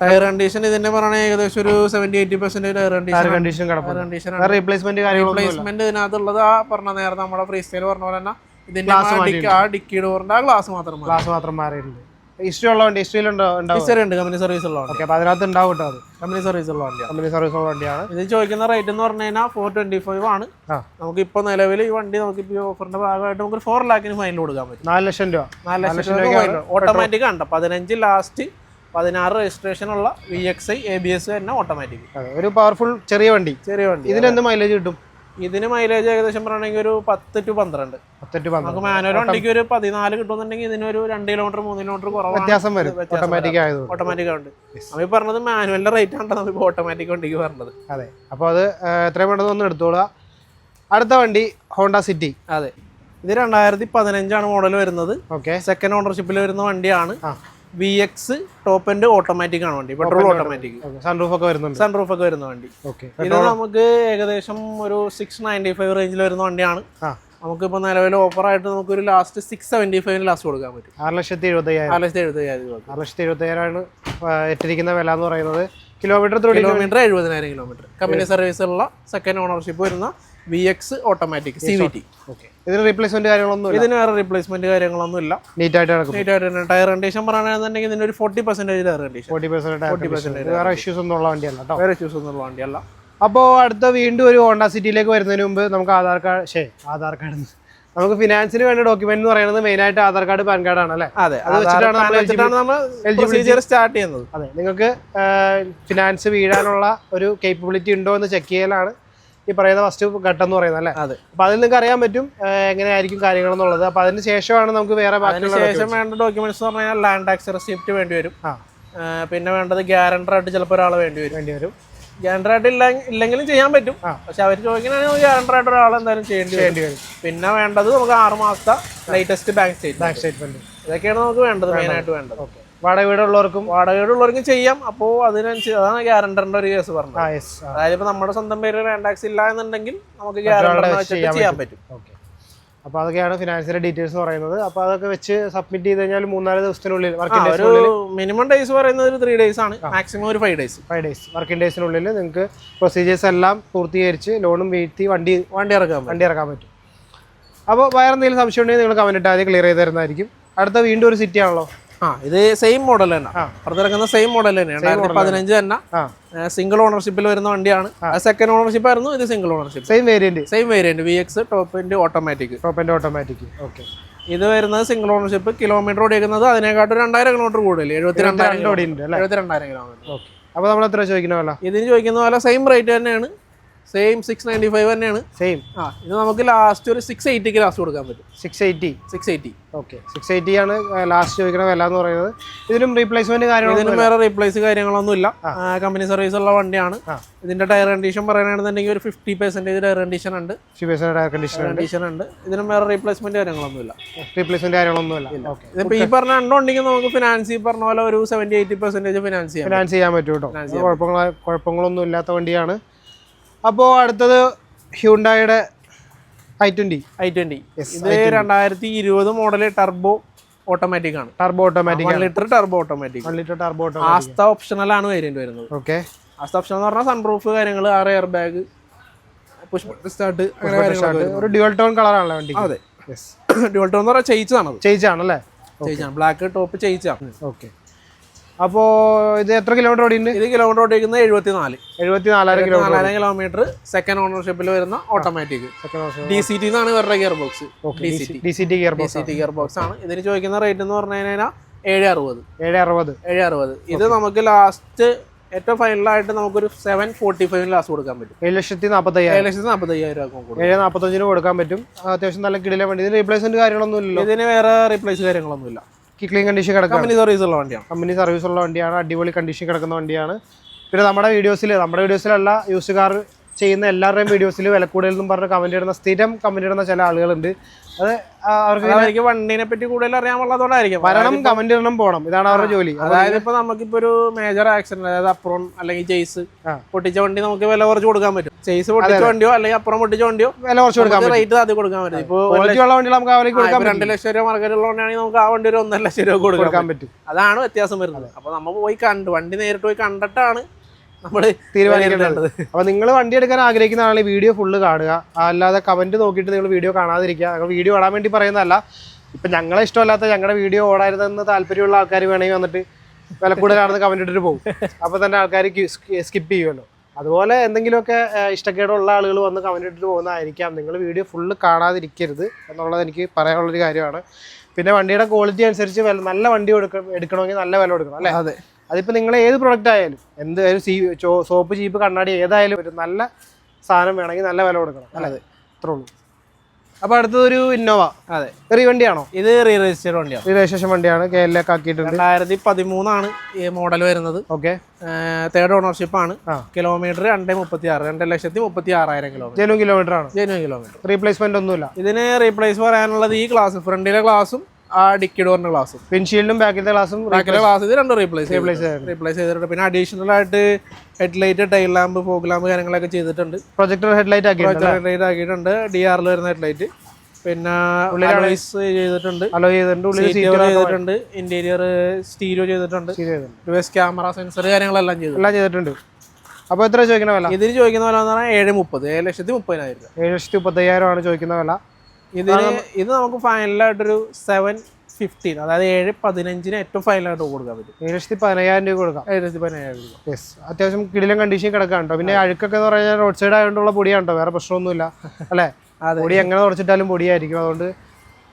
ടയർ കണ്ടീഷൻ ഇതിന്റെ പറയണ ഏകദേശം ഒരു seventy eighty percent tyre condition condition replacement replacement ഇതിനകത്തുള്ളത് ആ പറഞ്ഞ നേരത്തെ നമ്മുടെ ഫ്രീ സ്റ്റൈൽ പറഞ്ഞ പോലെ തന്നെ ഇതിന്റെ ആ ഡിക്കി- ഡോറിന്റെ ആ ഗ്ലാസ് മാത്രം ഗ്ലാസ് മാത്രം മാറിയിട്ടുണ്ട്. ഹിസ്റ്ററി ഉള്ള വണ്ടി ഹിസ്റ്ററിയിൽ ഹിസ്റ്ററി ഉണ്ട് കമ്പനി സർവീസ് ഉള്ള വണ്ടി ഓക്കെ അപ്പൊ അതിനകത്ത് ഉണ്ടാവും കേട്ടോ അത്. കമ്പനി സർവീസ് ഉള്ള വണ്ടിയാണ് കമ്പനി സർവീസ് ഉള്ള വണ്ടിയാണ്. ഇത് ചോദിക്കുന്ന റേറ്റ് എന്ന് പറഞ്ഞു കഴിഞ്ഞാൽ ഫോർ ട്വന്റി ഫൈവ് ആണ്. ആ. നമുക്ക് ഇപ്പൊ നിലവിൽ ഈ വണ്ടി നമുക്ക് ഇപ്പോൾ ഓഫറിന്റെ ഭാഗമായിട്ട് നമുക്ക് ഫോർ ലാഖിന് ഫൈനൽ കൊടുക്കാൻ പറ്റും. നാല് ലക്ഷം രൂപ. നാല് ലക്ഷം രൂപ ഓട്ടോമാറ്റിക് ഉണ്ട് പതിനഞ്ച് ലാസ്റ്റ് പതിനാറ് രജിസ്ട്രേഷൻ ഉള്ള V X I A B S തന്നെ ഓട്ടോമാറ്റിക് ഒരു പവർഫുൾ ചെറിയ വണ്ടി. ചെറിയ വണ്ടി ഇതിന് എന്ത് മൈലേജ് കിട്ടും? ഇതിന് മൈലേജ് ഏകദേശം പറയണമെങ്കിൽ ഒരു പത്ത് ടു പന്ത്രണ്ട്. പത്ത് ടു പന്ത്രണ്ട്. മാനുവൽ വണ്ടിക്ക് ഒരു പതിനാല് കിട്ടുന്നുണ്ടെങ്കിൽ ഇതിനൊരു രണ്ട് കിലോമീറ്റർ മൂന്ന് കിലോമീറ്റർ കുറവ് വ്യത്യാസം വരും. ഓട്ടോമാറ്റിക് ആയത് ഓട്ടോമാറ്റിക് ഉണ്ട് നമ്മൾ പറഞ്ഞത് മാനുവലിന്റെ റേറ്റ് ആണ് നമ്മൾ ഓട്ടോമാറ്റിക് വണ്ടിക്ക് പറഞ്ഞത് അതെ. അപ്പോൾ അത് എത്ര എത്രയും പെട്ടെന്ന് ഒന്ന് എടുത്തോളുക. അടുത്ത വണ്ടി ഹോണ്ട സിറ്റി അതെ. ഇത് രണ്ടായിരത്തി പതിനഞ്ചാണ് മോഡൽ വരുന്നത്. ഓക്കെ സെക്കൻഡ് ഓണർഷിപ്പിൽ വരുന്ന വണ്ടിയാണ്. V X top end automatic ആണ് വണ്ടി. പെട്രോൾ ഓട്ടോമാറ്റിക് സൺറൂഫ് ഒക്കെ വരുന്നുണ്ട്. സൺറൂഫ് ഒക്കെ വരുന്ന വണ്ടി. ഇത് നമുക്ക് ഏകദേശം ഒരു സിക്സ് നയന്റി ഫൈവ് റേഞ്ചിൽ വരുന്ന വണ്ടിയാണ്. നമുക്കിപ്പോൾ നിലവിൽ നമുക്ക് ഒരു ലാസ്റ്റ് സിക്സ് സെവന്റി ഫൈവിന് ലാസ്റ്റ് കൊടുക്കാൻ പറ്റും. ആറ് ലക്ഷത്തി എഴുപത്തി അയ്യായിരം നാല് ലക്ഷത്തി എഴുപത്തയ്യായിരം രൂപ ആറ് ലക്ഷത്തി എഴുപത്തി അയ്യായിരമാണ് ഇട്ടിരിക്കുന്ന വില എന്ന് പറയുന്നത്. കിലോമീറ്റർ കിലോമീറ്റർ എഴുപതിനായിരം കിലോമീറ്റർ. കമ്പനി സർവീസുള്ള സെക്കൻഡ് ഓണർഷിപ്പ് വരുന്ന V X automatic C V T okay ഇതിന് റീപ്ലേസ്മെന്റ് കാര്യങ്ങളൊന്നും ഇതിന് വേറെ റീപ്ലേസ്മെന്റ് കാര്യങ്ങളൊന്നും ഇല്ല നീറ്റ് ആയിട്ട് നടക്കും. നീറ്റ് ആയിട്ട് ടയർ കണ്ടീഷൻ പറയുകയാണെന്നുണ്ടെങ്കിൽ ഇതിന് ഒരു forty percentage tyre condition forty percent forty percent വേറെ ഇഷ്യൂസ് ഒന്നും ഉള്ള വണ്ടിയല്ല കേട്ടോ വേറെ ഇഷ്യൂസ് ഒന്നും ഉള്ള വണ്ടിയല്ല. അപ്പോൾ അടുത്ത വീണ്ടും ഒരു ഹോണ്ട സിറ്റിയിലേക്ക് വരുന്നതിന് മുമ്പ് നമുക്ക് ആധാർ കാർഡ് ഷേ ആധാർ കാർഡ് നമുക്ക് ഫിനാൻസിന് വേണ്ട ഡോക്യുമെന്റ് എന്ന് പറയുന്നത് മെയിൻ ആയിട്ട് ആധാർ കാർഡ് പാൻ കാർഡ് ആണ് അല്ലേ? അതെ അത് വെച്ചിട്ടാണ് നമ്മൾ എലിജിബിലിറ്റി സ്റ്റാർട്ട് ചെയ്യുന്നത്. അതെ നിങ്ങൾക്ക് ഫിനാൻസ് വീഴാനുള്ള ഒരു കേപ്പബിലിറ്റി ഉണ്ടോ എന്ന് ചെക്ക് ചെയ്യലാണ്. ഈ പറയുന്ന ഫസ്റ്റ് ഘട്ടം എന്ന് പറയുന്നത് അല്ലേ? അതെ. അപ്പൊ അതിൽ നിങ്ങൾക്ക് അറിയാൻ പറ്റും എങ്ങനെയായിരിക്കും കാര്യങ്ങൾ എന്നുള്ളത് അപ്പൊ അതിന് ശേഷമാണ് നമുക്ക് വേറെ ശേഷം വേണ്ട ഡോക്യുമെന്റ്സ് എന്ന് പറഞ്ഞാൽ ലാൻഡ് ടാക്സ് റെസിപ്റ്റ് വേണ്ടി വരും. പിന്നെ വേണ്ടത് ഗ്യാരണ്ടർ ആയിട്ട് ചിലപ്പോൾ ഒരാൾ വേണ്ടി വരും. വേണ്ടി വരും. ഗ്യാരണ്ടർ ആയിട്ട് ഇല്ല ഇല്ലെങ്കിലും ചെയ്യാൻ പറ്റും. പക്ഷെ അവർ ചോദിക്കണമെങ്കിൽ ഗ്യാരണ്ടർ ആയിട്ട് ഒരാൾ എന്തായാലും ചെയ്യേണ്ടി വേണ്ടി വരും. പിന്നെ വേണ്ടത് നമുക്ക് ആറ് മാസത്തെ latest bank statement bank statement ഇതൊക്കെയാണ് നമുക്ക് വേണ്ടത് മെയിൻ ആയിട്ട് വേണ്ടത്. ഓക്കെ. വാടക വീടുള്ളവർക്കും വാടകയുള്ളവർക്കും ചെയ്യാം. അപ്പോ അതിനനുസരിച്ച് അതാണ് ഗ്യാരണ്ടറിന്റെ ഒരു കേസ് പറഞ്ഞത്. അതായത് ഇപ്പൊ നമ്മുടെ സ്വന്തം പേര് ടാക്സ് ഇല്ല എന്നുണ്ടെങ്കിൽ നമുക്ക് ഗ്യാരണ്ടർ വെച്ചിട്ട് ചെയ്യാൻ പറ്റും. ഓക്കെ. അപ്പോൾ അതൊക്കെയാണ് ഫിനാൻസിന്റെ ഡീറ്റെയിൽസ് എന്ന് പറയുന്നത്. അപ്പോൾ അതൊക്കെ വെച്ച് സബ്മിറ്റ് ചെയ്ത് കഴിഞ്ഞാൽ മൂന്നാൽ ദിവസത്തിനുള്ളിൽ വർക്കിംഗ് ഒരു മിനിമം ഡേയ്സ് പറയുന്നത് ഒരു ത്രീ ഡേയ്സ് ആണ്. മാക്സിമം ഒരു five days five days working ഡേയ്സിനുള്ളിൽ നിങ്ങൾക്ക് പ്രൊസീജിയേഴ്സ് എല്ലാം പൂർത്തീകരിച്ച് ലോണും വീഴ്ത്തി വണ്ടി വണ്ടി ഇറക്കാൻ പറ്റും. വണ്ടി ഇറക്കാൻ പറ്റും. അപ്പോൾ വേറെ എന്തെങ്കിലും സംശയം ഉണ്ടെങ്കിൽ നിങ്ങൾ കമന്റ് ആദ്യം ക്ലിയർ ചെയ്ത് തരുന്നതായിരിക്കും. അടുത്ത വീണ്ടും ഒരു സിറ്റി ആണല്ലോ. ആ ഇത് സെയിം മോഡൽ തന്നെ. പുറത്തിറങ്ങുന്ന പുറത്തിറക്കുന്ന സെയിം മോഡൽ തന്നെയാണ് പതിനഞ്ച് തന്നെ. സിംഗിൾ ഓണർഷിപ്പിൽ വരുന്ന വണ്ടിയാണ്. സെക്കൻഡ് ഓണർഷിപ്പ് ആയിരുന്നു ഇത് single ownership same variant same variant V X top end automatic top end automatic okay ഇത് വരുന്നത് സിംഗിൾ ഓണർഷിപ്പ് കിലോമീറ്റർ ഓടിക്കുന്നത് അതിനെക്കാട്ടും രണ്ടായിരം കിലോമീറ്റർ കൂടുതൽ എഴുപത്തി രണ്ടായിരം ഓടിയുണ്ട് അല്ലേ? എഴുപത്തി രണ്ടായിരം കിലോമീറ്റർ ഓക്കെ അപ്പോൾ നമ്മൾ എത്ര ചോദിക്കുന്ന പോലെ ഇതിന് ചോദിക്കുന്ന പോലെ സെയിം റേറ്റ് തന്നെയാണ്. സെയിം സിക്സ് നയന്റി ഫൈവ് തന്നെയാണ്. സെയിം ആ ഇത് നമുക്ക് ലാസ്റ്റ് ഒരു സിക്സ് എയ്റ്റിക്ക് ലാസ്റ്റ് കൊടുക്കാൻ പറ്റും. Six eighty six eighty okay six eighty ആണ് ലാസ്റ്റ് ചോദിക്കണ വില എന്ന് പറയുന്നത്. ഇതിലും റീപ്ലേസ്മെന്റ് കാര്യങ്ങളും ഇതിലും വേറെ റീപ്ലേസ് കാര്യങ്ങളൊന്നും ഇല്ല കമ്പനി സർവീസ് ഉള്ള വണ്ടിയാണ്. ഇതിന്റെ ടയർ കണ്ടീഷൻ പറയുകയാണെന്നുണ്ടെങ്കിൽ ഒരു ഫിഫ്റ്റി പെർസെന്റേജ് ടയർ കണ്ടീഷൻ ഉണ്ട്. ടയർ കണ്ടീഷൻ ഉണ്ട്. കണ്ടീഷൻ ഉണ്ട്. ഇതിനും വേറെ റീപ്ലേസ്മെന്റ് കാര്യങ്ങളൊന്നും ഇല്ല റീപ്ലേസ്മെന്റ് കാര്യങ്ങളൊന്നുമില്ല ഓക്കെ ഇതിപ്പോ ഈ പറഞ്ഞ രണ്ടുണ്ടെങ്കിൽ നമുക്ക് ഫിനാൻസ് ഈ പറഞ്ഞ പോലെ ഒരു സെവന്റി എയ്റ്റി പെർസെന്റേജ് ഫിനാൻസ് ചെയ്യാം ഫിനാൻസ് ചെയ്യാൻ പറ്റും കേട്ടോ. കുഴപ്പങ്ങളൊന്നും ഇല്ലാത്ത വണ്ടിയാണ്. അപ്പോൾ അടുത്തത് ഹ്യൂണ്ടായുടെ ഐ ട്വന്റി. I twenty. ഇത് രണ്ടായിരത്തി ഇരുപത് മോഡൽ ടർബോ ഓട്ടോമാറ്റിക് ആണ്. Turbo automatic litre turbo automatic. Litre turbo automatic. Aastha optional ആണ് വേരിയന്റ് വരുന്നത്. ഓക്കെ ആസ്ത ഓപ്ഷൻ എന്ന് പറഞ്ഞാൽ സൺപ്രൂഫ് കാര്യങ്ങൾ ആറ് എയർ ബാഗ് പുഷ് സ്റ്റാർട്ട് ഒരു ഡ്യുവൽ ടോൺ കളറാണല്ലോ വണ്ടി അതെ. ഡ്യുവൽ ടോൺ എന്ന് പറഞ്ഞാൽ ചെയ്യിച്ചതാണത് ചേച്ചാണല്ലേ ചെയ്യിച്ചാണ് ബ്ലാക്ക് ടോപ്പ് ചെയ്യിച്ചാണ് ഓക്കെ അപ്പോൾ ഇത് എത്ര കിലോമീറ്റർ ഓടിയുണ്ട് ഇത് കിലോമീറ്റർ ഓടിക്കുന്നത് എഴുപത്തിനാല്. എഴുപത്തി നാലായിരം കിലോമീറ്റർ നാലായിരം കിലോമീറ്റർ സെക്കൻഡ് ഓണർഷിപ്പിൽ വരുന്ന ഓട്ടോമാറ്റിക് ഡി സി ടി എന്നാണ് ഇവരുടെ gear box D C T gear box gear box ആണ്. ഇതിന് ചോദിക്കുന്ന റേറ്റ് എന്ന് പറഞ്ഞു കഴിഞ്ഞാൽ ഏഴ് അറുപത്. ഏഴ് അറുപത്. ഏഴ് അറുപത്. ഇത് നമുക്ക് ലാസ്റ്റ് ഏറ്റവും ഫൈനലായിട്ട് നമുക്കൊരു സെവൻ ഫോർട്ടി ഫൈവിന് ലാസ്റ്റ് കൊടുക്കാൻ പറ്റും. ഏഴ് ലക്ഷത്തി നാൽപ്പത്തയ്യായിരം ഏഴ് ലക്ഷത്തി നാൽപ്പത്തി അയ്യായിരം രൂപ കൊടുക്കും. ഏഴ് നാൽപ്പത്തഞ്ചിന് കൊടുക്കാൻ പറ്റും. അത്യാവശ്യം നല്ല കിടിലെ വേണ്ടി. ഇതിന് റീപ്ലേസ്മെന്റ് കാര്യങ്ങളൊന്നും ഇല്ലല്ലോ. ഇതിന് വേറെ റീപ്ലേസ് കാര്യങ്ങളൊന്നുമില്ല. ക്ലീൻ കണ്ടീഷൻ കിടക്കുന്ന കമ്പനി സർവീസ് ഉള്ള വണ്ടിയാണ് കമ്പനി സർവീസ് ഉള്ള വണ്ടിയാണ് അടിപൊളി കണ്ടീഷൻ കിടക്കുന്ന വണ്ടിയാണ്. പിന്നെ നമ്മുടെ വീഡിയോസിൽ നമ്മുടെ വീഡിയോസിലല്ല യൂസ് കാർ ചെയ്യുന്ന എല്ലാവരുടെയും വീഡിയോസിൽ വില കൂടുതലെന്നും പറഞ്ഞ് കമന്റ് ഇടുന്ന സ്ഥിരം കമന്റ് ഇടുന്ന ചില ആളുകളുണ്ട്. അത് അവർക്ക് വണ്ടീനെ പറ്റി കൂടുതൽ അറിയാമുള്ളതുകൊണ്ടായിരിക്കും വരണം കമന്റ് ഇടണം പോണം. ഇതാണ് അവരുടെ ജോലി. അതായത് ഇപ്പൊ നമുക്കിപ്പോ ഒരു മേജർ ആക്സിഡന്റ് അതായത് അപ്പുറം അല്ലെങ്കിൽ ചേസ് ആ. പൊട്ടിച്ച വണ്ടി നമുക്ക് വില കുറച്ച് കൊടുക്കാൻ പറ്റും. ചേസ് പൊട്ടിച്ച വണ്ടിയോ അല്ലെങ്കിൽ അപ്പുറം പൊട്ടിച്ച വണ്ടിയോ വില കുറച്ച് കൊടുക്കാൻ റേറ്റ് അത് കൊടുക്കാൻ പറ്റും. ഇപ്പൊ വണ്ടി നമുക്ക് അവർക്ക് കൊടുക്കാം രണ്ട് ലക്ഷം രൂപ മാർക്കറ്റ് ഉള്ളതുകൊണ്ടാണെങ്കിൽ നമുക്ക് ആ വണ്ടി ഒരു ഒന്നര ലക്ഷം രൂപ കൊടുക്കാൻ പറ്റും. അതാണ് വ്യത്യാസം വരുന്നത്. അപ്പൊ നമ്മൾ പോയി കണ്ട് വണ്ടി നേരിട്ട് പോയി കണ്ടിട്ടാണ് നമ്മൾ തീരുമാനിക്കേണ്ടത്. അപ്പൊ നിങ്ങൾ വണ്ടി എടുക്കാൻ ആഗ്രഹിക്കുന്ന ആളെ വീഡിയോ ഫുള്ള് കാണുക. അല്ലാതെ കമന്റ് നോക്കിയിട്ട് നിങ്ങൾ വീഡിയോ കാണാതിരിക്കുക. ഞങ്ങൾ വീഡിയോ ഓടാൻ വേണ്ടി പറയുന്നതല്ല. ഇപ്പൊ ഞങ്ങളെ ഇഷ്ടമല്ലാത്ത ഞങ്ങളുടെ വീഡിയോ ഓടായിരുന്നെന്ന് താല്പര്യമുള്ള ആൾക്കാർ വേണമെങ്കിൽ വന്നിട്ട് വില കൂടുതലാണെന്ന് കമന്റ് ഇട്ടിട്ട് പോകും. അപ്പൊ തന്നെ ആൾക്കാർ സ്കിപ്പ് ചെയ്യുമല്ലോ. അതുപോലെ എന്തെങ്കിലുമൊക്കെ ഇഷ്ടക്കേടുള്ള ആളുകൾ വന്ന് കമന്റ് ഇട്ടിട്ട് പോകുന്നതായിരിക്കാം. നിങ്ങൾ വീഡിയോ ഫുള്ള് കാണാതിരിക്കരുത് എന്നുള്ളത് എനിക്ക് പറയാനുള്ളൊരു കാര്യമാണ്. പിന്നെ വണ്ടിയുടെ ക്വാളിറ്റി അനുസരിച്ച് നല്ല വണ്ടി എടുക്കണമെങ്കിൽ നല്ല വില കൊടുക്കണം അല്ലേ? അതെ. അതിപ്പോൾ നിങ്ങൾ ഏത് പ്രൊഡക്റ്റ് ആയാലും എന്ത് ഒരു സീ ചോ- സോപ്പ് ചീപ്പ് കണ്ണാടി ഏതായാലും ഒരു നല്ല സാധനം വേണമെങ്കിൽ നല്ല വില കൊടുക്കണം. അല്ലേ? അത്രേ ഉള്ളൂ. അപ്പോൾ അടുത്തതൊരു ഇന്നോവ അതെ. റീ വണ്ടിയാണോ? ഇത് റീ രജിസ്റ്റേഡ് വണ്ടിയാണ്. റീ രജിസ്ട്രേഷൻ വണ്ടിയാണ് കെ എൽ ഒക്കെ ആക്കിയിട്ടുണ്ട്. രണ്ടായിരത്തി പതിമൂന്നാണ് ഈ മോഡൽ വരുന്നത്. ഓക്കെ തേർഡ് ഓണർഷിപ്പ് ആണ്. കിലോമീറ്റർ രണ്ട് മുപ്പത്തി ആറ് രണ്ട് ലക്ഷത്തി മുപ്പത്തി ആറായിരം കിലോമീറ്റർ ജനുവൻ കിലോമീറ്റർ ആണ്. ജനുവൻ കിലോമീറ്റർ റീപ്ലേസ്മെന്റ് ഒന്നുമില്ല. ഇതിന് റീപ്ലേസ് പറയാനുള്ളത് ഈ ക്ലാസ് ഫ്രണ്ടിലെ ഗ്ലാസും ആ ഡിക്കി ഡോറിന്റെ ഗ്ലാസും വിൻഷീൽഡും ബാക്കിലത്തെ ഗ്ലാസും ബാക്കിലെ ഗ്ലാസ് ഇത് രണ്ടും റീപ്ലേസ് റീപ്ലേസ്. റീപ്ലേസ് ചെയ്തിട്ടുണ്ട്. പിന്നെ അഡീഷണൽ ആയിട്ട് head light tail lamp fog lamp കാര്യങ്ങളൊക്കെ ചെയ്തിട്ടുണ്ട്. പ്രൊജക്ടർ ഹെഡ്ലൈറ്റ് ഹെഡ് ഹെഡ്ലൈറ്റ് ആക്കിയിട്ടുണ്ട്. ഡി ആറിൽ വരുന്ന ഹെഡ്ലൈറ്റ് പിന്നെ അലോയ്സ് ചെയ്തിട്ടുണ്ട്. അലോ ചെയ്തിട്ടുണ്ട്. ഉള്ളിൽ ചെയ്തിട്ടുണ്ട്. ഇന്റീരിയർ സ്റ്റീരിയോ ചെയ്തിട്ടുണ്ട്. ചെയ്തിട്ടുണ്ട്. യു എസ് ക്യാമറ സെൻസർ കാര്യങ്ങളെല്ലാം ചെയ്തു. എല്ലാം ചെയ്തിട്ടുണ്ട്. അപ്പോൾ എത്ര ചോദിക്കുന്ന വില? ഇതിന് ചോദിക്കുന്ന വില എന്ന് പറഞ്ഞാൽ ഏഴ് മുപ്പത് ഏഴ് ലക്ഷത്തി മുപ്പതിനായിരം ഏഴ് ലക്ഷത്തി മുപ്പത്തയ്യായിരം ആണ് ചോദിക്കുന്ന വില. ഇതിന് ഇത് നമുക്ക് ഫൈനലായിട്ടൊരു സെവൻ ഫിഫ്റ്റീൻ അതായത് ഏഴ് പതിനഞ്ചിന് ഏറ്റവും ഫൈനലായിട്ട് കൊടുക്കാൻ പറ്റും. ഏഴ് ലക്ഷത്തി പതിനയ്യായിരം രൂപ കൊടുക്കാം. ഏഴ് ലക്ഷത്തി പതിനായിരം രൂപ. യെസ് അത്യാവശ്യം കിടിലും കണ്ടീഷൻ കിടക്കാൻ കേട്ടോ പിന്നെ അഴുക്കൊക്കെ എന്ന് പറഞ്ഞാൽ റോഡ് സൈഡ് ആയതുകൊണ്ടുള്ള പൊടിയാണ് വേറെ പ്രശ്നമൊന്നുമില്ല. അല്ലേ? അതെ. പൊടി എങ്ങനെ തുടച്ചിട്ടാലും പൊടിയായിരിക്കും. അതുകൊണ്ട്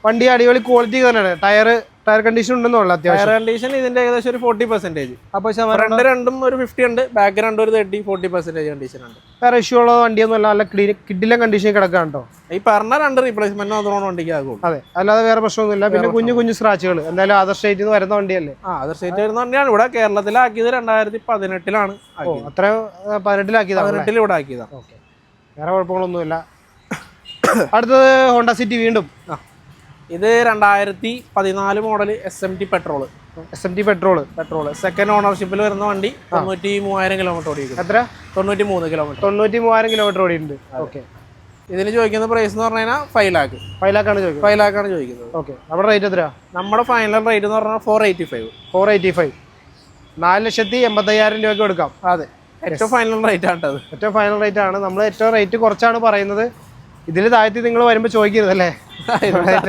വണ്ടി അടിപൊളി ക്വാളിറ്റി തന്നെയാണ്. ടയർ ടയർ കണ്ടീഷൻ ഉണ്ടെന്നുള്ള അത്യാവശ്യം. ടയർ കണ്ടീഷൻ ഇതിന്റെ ഏകദേശം ഒരു ഫോർട്ടി പെർസെന്റേജ് അപ്പൊ ഫ്രണ്ട് രണ്ടും ഒരു ഫിഫ്റ്റി ഉണ്ട് ബാക്ക് രണ്ടും ഒരു തേർട്ടി ഫോർട്ടി പെർസെന്റേജ് കണ്ടീഷൻ ഉണ്ട്. വേറെ ഇഷ്യൂ ഉള്ള വണ്ടിയൊന്നും അല്ല നല്ല ക്ലീൻ കിടിലം കണ്ടീഷൻ കിടക്കാണ്ടോ ഈ പറഞ്ഞ രണ്ട് റീപ്ലേസ്മെന്റ് മാത്രമാണ് വണ്ടിക്ക് ആകും. അതെ അല്ലാതെ വേറെ പ്രശ്നമൊന്നുമില്ല. പിന്നെ കുഞ്ഞു കുഞ്ഞു സ്ക്രാച്ചുകൾ എന്തായാലും അതർ സ്റ്റേറ്റിൽ നിന്ന് വരുന്ന വണ്ടിയല്ലേ? ആ അതർ സ്റ്റേറ്റ് വരുന്ന വണ്ടിയാണ്. ഇവിടെ കേരളത്തിലാക്കിയത് രണ്ടായിരത്തി പതിനെട്ടിലാണ് ആ, പതിനെട്ടിലാക്കിയതാണ് പതിനെട്ടിൽ ഇവിടെ ആക്കിയതാണ് ഓക്കെ. വേറെ കുഴപ്പങ്ങളൊന്നുമില്ല. അടുത്തത് ഹോണ്ട സിറ്റി വീണ്ടും. ആ. ഇത് രണ്ടായിരത്തി പതിനാല് model S M T petrol S M T petrol petrol second ഓണർഷിപ്പിൽ വരുന്ന വണ്ടി തൊണ്ണൂറ്റി മൂവായിരം കിലോമീറ്റർ ഓടിയിരിക്കും എത്ര? തൊണ്ണൂറ്റി മൂന്ന് കിലോമീറ്റർ തൊണ്ണൂറ്റി മൂവായിരം കിലോമീറ്റർ ഓടിയിട്ടുണ്ട് ഓക്കെ ഇതിന് ചോദിക്കുന്ന പ്രൈസ് എന്ന് പറഞ്ഞു കഴിഞ്ഞാൽ ഫൈവ് ലാക്ക് ഫൈവ് ലാക്കാണ് ചോദിക്കുന്നത്. ഫൈവ് ലാക്കാണ് ചോദിക്കുന്നത്. ഓക്കെ നമ്മുടെ റേറ്റ് എത്ര നമ്മുടെ ഫൈനൽ റേറ്റ് എന്ന് പറഞ്ഞാൽ four eighty five four eighty five നാല് ലക്ഷത്തി എൺപത്തയ്യായിരം രൂപയ്ക്ക് കൊടുക്കാം. അതെ. ഏറ്റവും ഫൈനൽ റേറ്റ് ആണ് ഏറ്റവും ഫൈനൽ റേറ്റ് ആണ്. നമ്മൾ ഏറ്റവും റേറ്റ് കുറച്ചാണ് പറയുന്നത്. ഇതിൽ താഴ്ത്തി നിങ്ങൾ വരുമ്പോൾ ചോദിക്കരുത് അല്ലേ